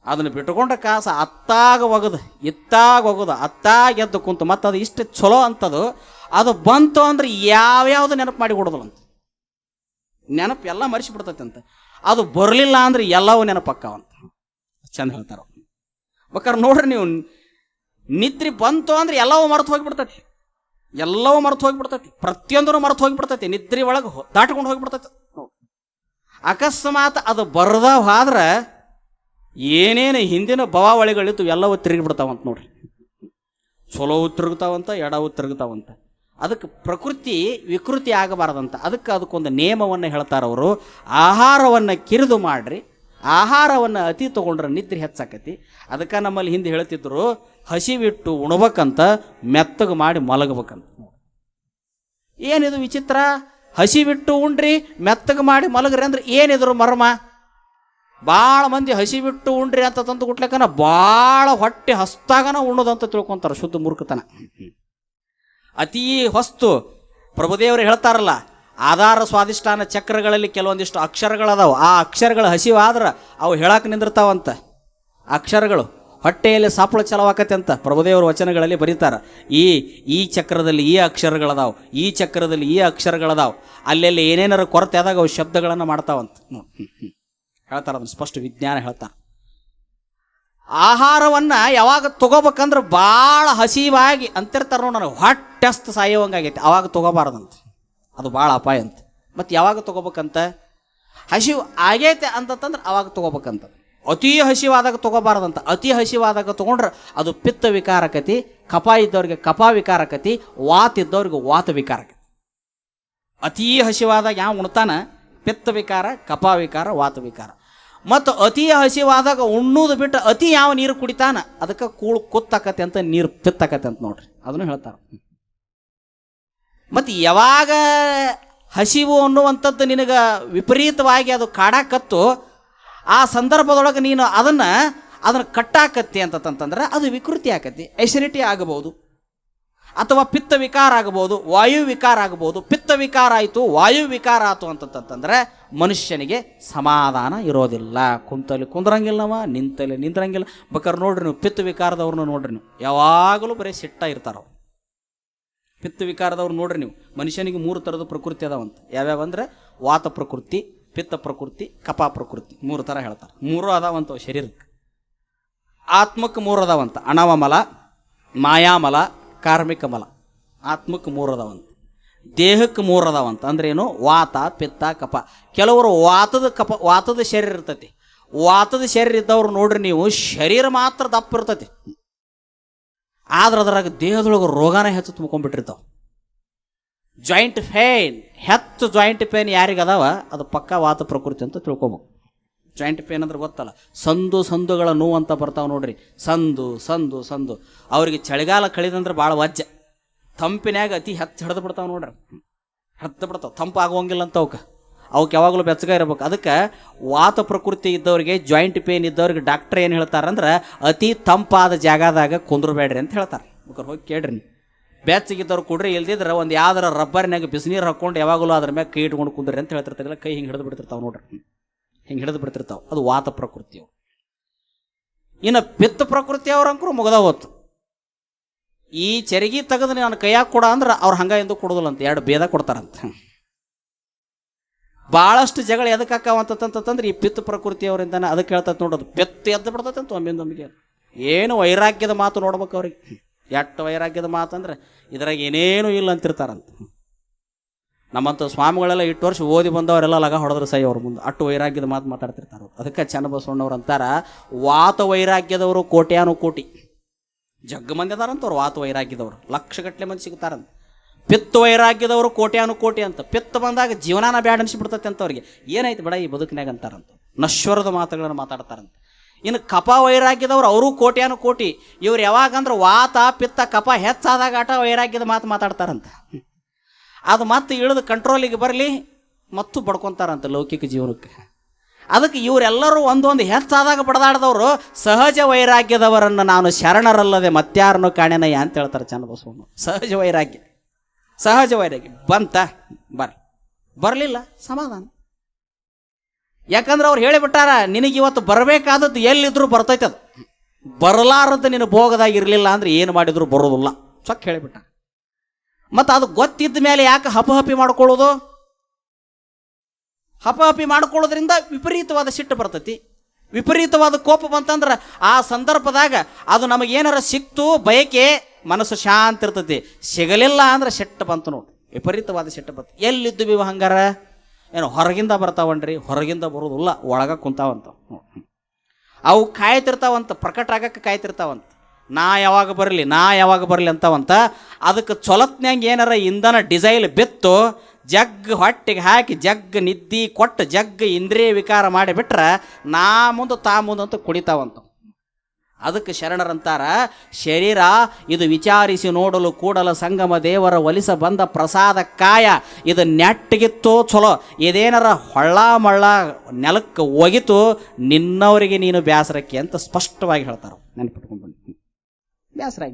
ಅದನ್ನು ಬಿಟ್ಕೊಂಡ ಕಾಸು ಅತ್ತಾಗ ಒಗದು, ಇತ್ತಾಗ ಒಗದು, ಅತ್ತಾಗ ಎದ್ದು ಕುಂತು, ಮತ್ತು ಅದು ಇಷ್ಟು ಚಲೋ ಅಂತದು, ಅದು ಬಂತು ಅಂದ್ರೆ ಯಾವ್ಯಾವ್ದು ನೆನಪು ಮಾಡಿ ಅಂತ ನೆನಪು ಎಲ್ಲ ಮರೆಸಿ ಬಿಡ್ತೈತೆ ಅಂತ. ಅದು ಬರಲಿಲ್ಲ ಅಂದ್ರೆ ಎಲ್ಲವೂ ನೆನಪಕ್ಕಾವಂತ ಚಂದ ಹೇಳ್ತಾರ ಬೇಕಾದ್ರೆ ನೋಡ್ರಿ ನೀವು, ನಿದ್ರೆ ಬಂತು ಅಂದ್ರೆ ಎಲ್ಲವೂ ಮರೆತು ಹೋಗಿಬಿಡ್ತೈತಿ. ಎಲ್ಲವೂ ಮರೆತು ಹೋಗಿಬಿಡ್ತೈತಿ. ಪ್ರತಿಯೊಂದೂ ಮರೆತು ಹೋಗಿಬಿಡ್ತೈತಿ. ನಿದ್ರೆ ಒಳಗೆ ದಾಟ್ಕೊಂಡು ಹೋಗಿಬಿಡ್ತೈತಿ. ಅಕಸ್ಮಾತ್ ಅದು ಬರದ ಹೋದ್ರೆ ಏನೇನು ಹಿಂದಿನ ಭವಾವಳಿಗಳಿತ್ತು ಎಲ್ಲವೂ ತಿರುಗಿಬಿಡ್ತಾವಂತ ನೋಡ್ರಿ. ಚೊಲೋವು ತಿರುಗ್ತಾವಂತ, ಎಡವು ತಿರುಗ್ತಾವಂತ. ಅದಕ್ಕೆ ಪ್ರಕೃತಿ ವಿಕೃತಿ ಆಗಬಾರ್ದಂತ. ಅದಕ್ಕೆ ಅದಕ್ಕೊಂದು ನಿಯಮವನ್ನು ಹೇಳ್ತಾರೆ ಅವರು. ಆಹಾರವನ್ನು ಕಿರಿದು ಮಾಡ್ರಿ. ಆಹಾರವನ್ನು ಅತಿ ತಗೊಂಡ್ರೆ ನಿದ್ರೆ ಹೆಚ್ಚಾಕತಿ. ಅದಕ್ಕೆ ನಮ್ಮಲ್ಲಿ ಹಿಂದೆ ಹೇಳ್ತಿದ್ರು, ಹಸಿವಿಟ್ಟು ಉಣ್ಬೇಕಂತ, ಮೆತ್ತಗೆ ಮಾಡಿ ಮಲಗಬೇಕಂತ ಏನಿದು ವಿಚಿತ್ರ? ಹಸಿವಿಟ್ಟು ಉಂಡ್ರಿ ಮೆತ್ತಗೆ ಮಾಡಿ ಮಲಗ್ರಿ ಅಂದ್ರೆ ಏನಿದ್ರು ಮರ್ಮ? ಭಾಳ ಮಂದಿ ಹಸಿ ಬಿಟ್ಟು ಉಂಡ್ರಿ ಅಂತ ತಂದು ಕೊಟ್ಲಕ್ಕನ ಭಾಳ ಹೊಟ್ಟೆ ಹಸ್ತಾಗನ ಉಣ್ಣೋದಂತ ತಿಳ್ಕೊಂತಾರೆ ಶುದ್ಧ ಮೂರ್ಖತನ. ಅತೀ ಹೊಸ್ತು ಪ್ರಭುದೇವರು ಹೇಳ್ತಾರಲ್ಲ, ಆಧಾರ ಸ್ವಾದಿಷ್ಟಾನ ಚಕ್ರಗಳಲ್ಲಿ ಕೆಲವೊಂದಿಷ್ಟು ಅಕ್ಷರಗಳದಾವು. ಆ ಅಕ್ಷರಗಳು ಹಸಿವಾದ್ರೆ ಅವು ಹೇಳಕ್ಕೆ ನಿಂದಿರ್ತಾವಂತ. ಅಕ್ಷರಗಳು ಹೊಟ್ಟೆಯಲ್ಲಿ ಸಾಪಳ ಚಲವಾಕತೆ ಅಂತ ಪ್ರಭುದೇವರ ವಚನಗಳಲ್ಲಿ ಬರೀತಾರ. ಈ ಈ ಚಕ್ರದಲ್ಲಿ ಈ ಅಕ್ಷರಗಳದಾವು, ಈ ಚಕ್ರದಲ್ಲಿ ಈ ಅಕ್ಷರಗಳದಾವು. ಅಲ್ಲೆಲ್ಲಿ ಏನೇನಾರು ಕೊರತೆ ಆದಾಗ ಅವು ಶಬ್ದಗಳನ್ನು ಮಾಡ್ತಾವಂತ. ಹೇಳ್ತಾರ ಅದನ್ನು ಸ್ಪಷ್ಟ ವಿಜ್ಞಾನ ಹೇಳ್ತಾರೆ ಆಹಾರವನ್ನು ಯಾವಾಗ ತಗೋಬೇಕಂದ್ರೆ ಭಾಳ ಹಸಿವಾಗಿ ಅಂತಿರ್ತಾರೆ ನೋಡಿ ನನಗೆ ಹೊಟ್ಟೆಸ್ತು ಸಾಯೋವಂಗಾಗೈತಿ ಆವಾಗ ತೊಗೋಬಾರ್ದಂತೆ. ಅದು ಭಾಳ ಅಪಾಯ ಅಂತ. ಮತ್ತು ಯಾವಾಗ ತೊಗೋಬೇಕಂತ? ಹಸಿವು ಆಗೈತೆ ಅಂತಂದ್ರೆ ಅವಾಗ ತೊಗೋಬೇಕಂತ. ಅತಿ ಹಸಿವಾದಾಗ ತೊಗೋಬಾರ್ದಂತ. ಅತಿ ಹಸಿವಾದಾಗ ತೊಗೊಂಡ್ರೆ ಅದು ಪಿತ್ತ ವಿಕಾರಕತಿ ಕಪ ಇದ್ದವ್ರಿಗೆ ಕಪ ವಿಕಾರಕತಿ ವಾತ ಇದ್ದವ್ರಿಗೆ ವಾತ ವಿಕಾರಕತಿ ಅತೀ ಹಸಿವಾದಾಗ ಯಾವ ಉಣ್ತಾನ? ಪಿತ್ತ ವಿಕಾರ ಕಪ ವಿಕಾರ ವಾತ ವಿಕಾರ ಮತ್ತು ಅತಿ ಹಸಿವಾದಾಗ ಉಣ್ಣುದು ಬಿಟ್ಟು ಅತಿ ಯಾವ ನೀರು ಕುಡಿತಾನ? ಅದಕ್ಕೆ ಕೂಳು ಕುತ್ತಕತೆ ಅಂತ ನೀರು ಪಿತ್ತಕತೆ ಅಂತ ನೋಡ್ರಿ. ಅದನ್ನು ಹೇಳ್ತಾರೆ. ಮತ್ತು ಯಾವಾಗ ಹಸಿವು ಅನ್ನುವಂಥದ್ದು ನಿನಗೆ ವಿಪರೀತವಾಗಿ ಅದು ಕಾಡಾಕತ್ತು, ಆ ಸಂದರ್ಭದೊಳಗೆ ನೀನು ಅದನ್ನು ಅದನ್ನು ಕಟ್ಟಾಕತ್ತಿ ಅಂತಂತಂದ್ರೆ ಅದು ವಿಕೃತಿ ಆಕತಿ ಎಸಿಡಿಟಿ ಆಗಬಹುದು. ಅಥವಾ ಪಿತ್ತ ವಿಕಾರ ಆಗಬಹುದು, ವಾಯು ವಿಕಾರ ಆಗಬಹುದು. ಪಿತ್ತ ವಿಕಾರ ಆಯಿತು, ವಾಯು ವಿಕಾರ ಆಯಿತು ಅಂತಂತಂದ್ರೆ ಮನುಷ್ಯನಿಗೆ ಸಮಾಧಾನ ಇರೋದಿಲ್ಲ. ಕುಂತಲ್ಲಿ ಕುಂದ್ರಂಗಿಲ್ಲವ ನಿಂತಲ್ಲಿ ನಿಂದ್ರಂಗಿಲ್ಲ. ಬೇಕಾದ್ರೆ ನೋಡ್ರಿ ನೀವು, ಪಿತ್ತ ವಿಕಾರದವ್ರನ್ನ ನೋಡ್ರಿ ನೀವು. ಯಾವಾಗಲೂ ಬರೀ ಸಿಟ್ಟ ಇರ್ತಾರ ಪಿತ್ತ ವಿಕಾರದವ್ರು ನೋಡ್ರಿ ನೀವು. ಮನುಷ್ಯನಿಗೆ ಮೂರು ಥರದ ಪ್ರಕೃತಿ ಅದಾವಂತ. ಯಾವ್ಯಾವ ಅಂದರೆ ವಾತ ಪ್ರಕೃತಿ, ಪಿತ್ತ ಪ್ರಕೃತಿ, ಕಪಾ ಪ್ರಕೃತಿ. ಮೂರು ಥರ ಹೇಳ್ತಾರೆ. ಮೂರು ಅದಾವಂತ ಶರೀರಕ್ಕೆ. ಆತ್ಮಕ್ಕೆ ಮೂರು ಅದಾವಂತ. ಅಣವ ಮಲ ಮಾಯಾಮಲ ಕಾರ್ಮಿಕ ಮಲ. ಆತ್ಮಕ್ಕೆ ಮೂರು ಅದಾವಂತ ದೇಹಕ್ಕೆ ಮೂರು ಅದಾವಂತ ಅಂದ್ರೇನು? ವಾತ, ಪಿತ್ತ, ಕಪ. ಕೆಲವರು ವಾತದ ಕಪ, ವಾತದ ಶರೀರ ಇರ್ತೈತಿ. ವಾತದ ಶರೀರ ಇದ್ದವ್ರು ನೋಡ್ರಿ ನೀವು, ಶರೀರ ಮಾತ್ರ ದಪ್ಪ ಇರ್ತೈತಿ. ಆದ್ರೆ ಅದ್ರಾಗ ದೇಹದೊಳಗೆ ರೋಗನೇ ಹೆಚ್ಚು ತುಂಬ್ಕೊಂಡ್ಬಿಟ್ಟಿರ್ತಾವ. ಜಾಯಿಂಟ್ ಪೇನ್ ಹೆಚ್ಚು ಜಾಯಿಂಟ್ ಪೇನ್ ಯಾರಿಗದಾವ? ಅದು ಪಕ್ಕ ವಾತ ಪ್ರಕೃತಿ ಅಂತ ತಿಳ್ಕೊಬೇಕು. ಜಾಯಿಂಟ್ ಪೇನ್ ಅಂದ್ರೆ ಗೊತ್ತಲ್ಲ. ಸಂದು ಸಂದುಗಳ ನೋವು ಅಂತ ಬರ್ತಾವೆ ನೋಡ್ರಿ. ಸಂದು ಸಂದು ಸಂದು. ಅವ್ರಿಗೆ ಚಳಿಗಾಲ ಕಳಿದಂದ್ರೆ ಭಾಳ ವಜ್ಜ. ತಂಪಿನ್ಯಾಗ ಅತಿ ಹೆಚ್ಚು ಹಿಡ್ದು ಬಿಡ್ತಾವೆ ನೋಡ್ರಿ. ಹತ್ತು ಬಿಡ್ತಾವೆ. ತಂಪು ಆಗೋಂಗಿಲ್ಲ ಅಂತ ಅವಕ್ಕೆ ಅವಕ್ಕೆ ಯಾವಾಗಲೂ ಬೆಚ್ಚಗ ಇರ್ಬೇಕು. ಅದಕ್ಕೆ ವಾತ ಪ್ರಕೃತಿ ಇದ್ದವ್ರಿಗೆ ಜಾಯಿಂಟ್ ಪೇನ್ ಇದ್ದವ್ರಿಗೆ ಡಾಕ್ಟರ್ ಏನು ಹೇಳ್ತಾರಂದ್ರೆ, ಅತಿ ತಂಪಾದ ಜಾಗದಾಗ ಕುಂದ್ರಬೇಡ್ರಿ ಅಂತ ಹೇಳ್ತಾರೆ. ಬೇಕಾದ್ರೆ ಹೋಗಿ ಕೇಳ್ರಿ ಬೆಚ್ಚಗಿದ್ದವ್ರು ಕುಡ್ರಿ, ಇಲ್ದಿದ್ರೆ ಒಂದು ಯಾವ್ದಾರ ರಬ್ಬರ್ನಾಗ ಬಿಸಿನೀರು ಹಾಕ್ಕೊಂಡು ಯಾವಾಗಲೂ ಅದ್ರ ಮ್ಯಾಗ ಕೈ ಇಟ್ಕೊಂಡು ಕುಂದ್ರಿ ಅಂತ ಹೇಳ್ತಿರ್ತಾರಲ್ಲ, ಕೈ ಹಿಂಗೆ ಹಿಡಿದು ಬಿಡ್ತಿರ್ತಾವೆ ನೋಡ್ರಿ. ಹಿಂಗೆ ಹಿಡಿದು ಬಿಡ್ತಿರ್ತಾವೆ. ಅದು ವಾತ ಪ್ರಕೃತಿ ಇನ್ನು ಪಿತ್ತ ಪ್ರಕೃತಿ ಅವ್ರಂಕರು ಮುಗದ ಹೊತ್ತು ಈ ಚರಿಗಿ ತೆಗೆದು ನಾನು ಕೈಯಾಗ ಕೊಡ ಅಂದ್ರೆ ಅವ್ರು ಹಂಗ ಎಂದು ಕೊಡೋದಿಲ್ಲ ಅಂತ ಎರಡು ಭೇದ ಕೊಡ್ತಾರಂತ. ಭಾಳಷ್ಟು ಜಗಳ ಎದಕ್ಕೆ ಹಾಕಾವಂತಂತಂತಂದ್ರೆ ಈ ಪಿತ್ತ ಪ್ರಕೃತಿ ಪ್ರಕೃತಿಯವರಿಂದಾನೆ ಅದಕ್ಕೆ ಹೇಳ್ತೈತೆ ನೋಡೋದು ಪಿತ್ತ ಎದ್ದು ಒಮ್ಮಿಂದ ಒಮ್ಮಿಗೆ ಏನು ವೈರಾಗ್ಯದ ಮಾತು ನೋಡ್ಬೇಕು ಅವ್ರಿಗೆ. ಎಟ್ಟು ವೈರಾಗ್ಯದ ಮಾತು ಅಂದ್ರೆ ಇದ್ರಾಗ ಏನೇನೂ ಇಲ್ಲ ಅಂತಿರ್ತಾರಂತ. ನಮ್ಮಂಥ ಸ್ವಾಮಿಗಳೆಲ್ಲ ಇಟ್ಟು ವರ್ಷ ಓದಿ ಬಂದವರೆಲ್ಲ ಲಗ ಹೊಡೆದ್ರೆ ಸೈ ಅವ್ರ ಮುಂದೆ. ಅಟ್ಟು ವೈರಾಗ್ಯದ ಮಾತು ಮಾತಾಡ್ತಿರ್ತಾರೆ. ಅದಕ್ಕೆ ಚನ್ನಬಸವಣ್ಣವ್ರು ಅಂತಾರ, ವಾತ ವೈರಾಗ್ಯದವರು ಕೋಟ್ಯಾನು ಕೋಟಿ. ಜಗ್ಗ ಮಂದಿ ಅದಾರಂತ ಅವ್ರು, ವಾತ ವೈರಾಗ್ಯದವರು. ಲಕ್ಷಗಟ್ಟಲೆ ಮಂದಿ ಸಿಗ್ತಾರಂತ. ಪಿತ್ತ ವೈರಾಗ್ಯದವರು ಕೋಟ್ಯಾನು ಕೋಟಿ ಅಂತ. ಪಿತ್ತ ಬಂದಾಗ ಜೀವನಾನ ಬ್ಯಾಡ ಅನ್ಸಿಬಿಡ್ತತೆ ಅಂತ ಅವ್ರಿಗೆ. ಏನಾಯ್ತು ಬೇಡ ಈ ಬದುಕಿನಾಗ ಅಂತಾರಂತ. ನಶ್ವರದ ಮಾತುಗಳನ್ನು ಮಾತಾಡ್ತಾರಂತ. ಇನ್ನು ಕಪ ವೈರಾಗ್ಯದವ್ರು ಅವರು ಕೋಟ್ಯಾನು ಕೋಟಿ. ಇವ್ರು ಯಾವಾಗಂದ್ರೆ ವಾತ, ಪಿತ್ತ, ಕಪ ಹೆಚ್ಚಾದಾಗ ಆಟ ವೈರಾಗ್ಯದ ಮಾತು ಮಾತಾಡ್ತಾರಂತ. ಅದು ಮತ್ತೆ ಇಳಿದು ಕಂಟ್ರೋಲಿಗೆ ಬರಲಿ, ಮತ್ತು ಬಡ್ಕೊಂತಾರಂತ ಲೌಕಿಕ ಜೀವನಕ್ಕೆ. ಅದಕ್ಕೆ ಇವರೆಲ್ಲರೂ ಒಂದೊಂದು ಹೆಚ್ಚಾದಾಗ ಬಡದಾಡದವರು ಸಹಜ ವೈರಾಗ್ಯದವರನ್ನು ನಾನು ಶರಣರಲ್ಲದೆ ಮತ್ತಾರನ್ನು ಕಾಣೆನಯ್ಯ ಅಂತ ಹೇಳ್ತಾರೆ ಚನ್ನಬಸವಣ್ಣ. ಸಹಜ ವೈರಾಗ್ಯ. ಸಹಜ ವೈರಾಗ್ಯ. ಬಂತ, ಬರ. ಬರಲಿಲ್ಲ, ಸಮಾಧಾನ. ಯಾಕಂದ್ರೆ ಅವ್ರು ಹೇಳಿಬಿಟ್ಟಾರ ನಿನಗೆ ಇವತ್ತು ಬರಬೇಕಾದದ್ದು ಎಲ್ಲಿದ್ರೂ ಬರ್ತೈತೆ ಅದು ಬರಲಾರದ್ದು ನಿನ್ನ ಭೋಗದಾಗ ಇರಲಿಲ್ಲ ಅಂದ್ರೆ ಏನು ಮಾಡಿದ್ರು ಬರೋದಿಲ್ಲ ಚೊಕ್ ಹೇಳಿಬಿಟ್ಟ. ಮತ್ತು ಅದು ಗೊತ್ತಿದ್ದ ಮೇಲೆ ಯಾಕೆ ಹಪಹಪಿ ಮಾಡ್ಕೊಳ್ಳೋದು? ಹಪಹಪಿ ಮಾಡ್ಕೊಳ್ಳೋದ್ರಿಂದ ವಿಪರೀತವಾದ ಸಿಟ್ಟು ಬರ್ತತಿ. ವಿಪರೀತವಾದ ಕೋಪ ಬಂತಂದ್ರೆ ಆ ಸಂದರ್ಭದಾಗ ಅದು ನಮಗೇನಾರ ಸಿಕ್ತು, ಬಯಕೆ ಮನಸ್ಸು ಶಾಂತ ಇರ್ತತಿ. ಸಿಗಲಿಲ್ಲ ಅಂದ್ರೆ ಸಿಟ್ಟು ಬಂತು ನೋಡಿ. ವಿಪರೀತವಾದ ಸಿಟ್ಟು ಬಂತು. ಎಲ್ಲಿದ್ದು ಬಿವ ಹಂಗಾರ ಏನು ಹೊರಗಿಂದ ಬರ್ತಾವನ್ರಿ? ಹೊರಗಿಂದ ಬರೋದಿಲ್ಲ. ಒಳಗ ಕುಂತಾವಂತ ಅವು ಕಾಯ್ತಿರ್ತಾವಂತ, ಪ್ರಕಟ ಆಗಕ್ಕೆ ಕಾಯ್ತಿರ್ತಾವಂತ. ನಾ ಯಾವಾಗ ಬರಲಿ, ನಾ ಯಾವಾಗ ಬರಲಿ ಅಂತವಂತ ಅದಕ್ಕೆ ಚೊಲತ್ನ್ಯಾಂಗ ಏನಾರ ಇಂಧನ ಡಿಸೈಲ್ ಬಿತ್ತು, ಜಗ್ ಹೊಟ್ಟೆಗೆ ಹಾಕಿ, ಜಗ್ ನಿದ್ದಿ ಕೊಟ್ಟು, ಜಗ್ ಇಂದ್ರಿಯ ವಿಕಾರ ಮಾಡಿಬಿಟ್ರೆ ನಾ ಮುಂದೆ ತಾ ಮುಂದೆ ಅಂತ ಕುಡಿತಾವಂತ ಅದಕ್ಕೆ ಶರಣರಂತಾರ ಶರೀರ ಇದು ವಿಚಾರಿಸಿ ನೋಡಲು ಕೂಡಲ ಸಂಗಮ ದೇವರ ಒಲಿಸ ಬಂದ ಪ್ರಸಾದ ಕಾಯ, ಇದು ನೆಟ್ಟಗಿತ್ತೋ ಚಲೋ, ಇದೇನಾರ ಹೊಳ್ಳ ಮಳ್ಳ ನೆಲಕ್ಕೆ ಒಗಿತು, ನಿನ್ನವರಿಗೆ ನೀನು ಬ್ಯಾಸರಕ್ಕೆ ಅಂತ ಸ್ಪಷ್ಟವಾಗಿ ಹೇಳ್ತಾರೆ. ನೆನಪಿಟ್ಕೊಂಡು ಬೇಸರ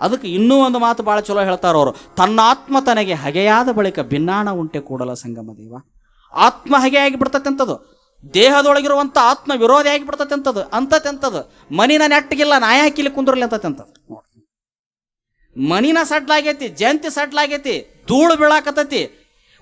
ಅದಕ್ಕೆ ಇನ್ನೂ ಒಂದು ಮಾತು ಭಾಳ ಚಲೋ ಹೇಳ್ತಾರೆ ಅವರು. ತನ್ನ ಆತ್ಮ ತನಗೆ ಹಗೆಯಾದ ಬಳಿಕ ಭಿನ್ನಾಣ ಉಂಟೆ ಕೂಡಲ ಸಂಗಮ ದೇವ. ಆತ್ಮ ಹಗೆಯಾಗಿ ಬಿಡ್ತತೆ ಅಂತದು. ದೇಹದೊಳಗಿರುವಂಥ ಆತ್ಮ ವಿರೋಧಿ ಆಗಿ ಬಿಡ್ತತೆ ಅಂತದು. ಅಂತತೆಂಥದ್ದು ಮನಿನ ನೆಟ್ಟಗಿಲ್ಲ, ನಾಯ ಹಾಕಿಲಿ ಕುಂದ್ರಲಿ ನೋಡಿ ಅಂತದು. ಮನಿನ ಸಡ್ಲಾಗೈತಿ ಜಂತಿ ಸಡ್ಲಾಗೈತಿ, ಧೂಳು ಬೀಳಾಕತ್ತೈತಿ.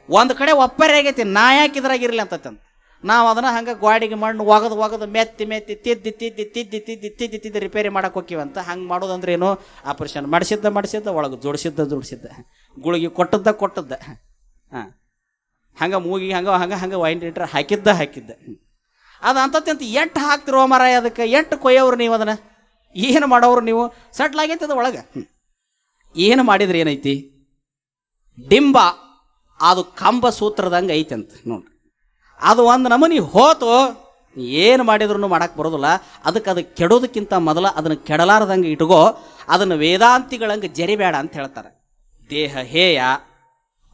ಒಂದು ಕಡೆ ಒಪ್ಪರೆ ಆಗೈತಿ ನಾ ಯಾಕೆ ಇದ್ರಾಗಿರ್ಲಿ ಅಂತತೆ ಅಂತ. ನಾವು ಅದನ್ನ ಹಂಗೆ ಗ್ವಾಡಿಗೆ ಮಣ್ಣು ಒಗದು ಒಗದು ಮೆತ್ತಿ ಮೆತ್ತಿ ತಿದ್ದಿ ತಿದ್ದಿ ತಿದ್ದಿ ತಿದ್ದಿ ತಿದ್ದಿ ತಿದ್ದಿ ರಿಪೇರಿ ಮಾಡಕ್ಕೆ ಹೋಕ್ಕಿವಂತ ಹಂಗೆ ಮಾಡೋದಂದ್ರೆ ಏನು ಆಪರೇಷನ್ ಮಾಡಿಸಿದ್ದ ಮಾಡಿಸಿದ್ದ, ಒಳಗೆ ಜೋಡಿಸಿದ್ದ ಜೋಡಿಸಿದ್ದ. ಗುಳಿಗೆ ಕೊಟ್ಟದ್ದ ಕೊಟ್ಟದ್ದ. ಹಾಂ. ಹಂಗೆ ಮೂಗಿ ಹಂಗೆ ಹಂಗೆ ಹಂಗೆ ವೈನ್ ಲೀಟ್ರ್ ಹಾಕಿದ್ದ ಹಾಕಿದ್ದ. ಅದು ಅಂತತ್ಯಂತ ಎಂಟು ಹಾಕ್ತಿರೋ ಮರ ಅದಕ್ಕೆ? ಎಂಟು ಕೊಯ್ಯವ್ರು ನೀವು ಅದನ್ನು? ಏನು ಮಾಡೋರು ನೀವು? ಸಟ್ಲಾಗೈತೆ ಅದು ಒಳಗೆ. ಏನು ಮಾಡಿದ್ರೆ ಏನೈತಿ ಡಿಂಬ, ಅದು ಕಂಬ ಸೂತ್ರದಂಗೆ ಐತೆ ಅಂತ ನೋಡ್ರಿ. ಅದು ಒಂದು ನಮೂನಿ ಹೋತು, ಏನು ಮಾಡಿದ್ರು ಮಾಡಕ್ಕೆ ಬರೋದಿಲ್ಲ. ಅದಕ್ಕೆ ಅದು ಕೆಡೋದಕ್ಕಿಂತ ಮೊದಲ ಅದನ್ನು ಕೆಡಲಾರದಂಗೆ ಇಟ್ಕೋ, ಅದನ್ನು ವೇದಾಂತಿಗಳಂಗೆ ಜರಿಬೇಡ ಅಂತ ಹೇಳ್ತಾರೆ. ದೇಹ ಹೇಯ,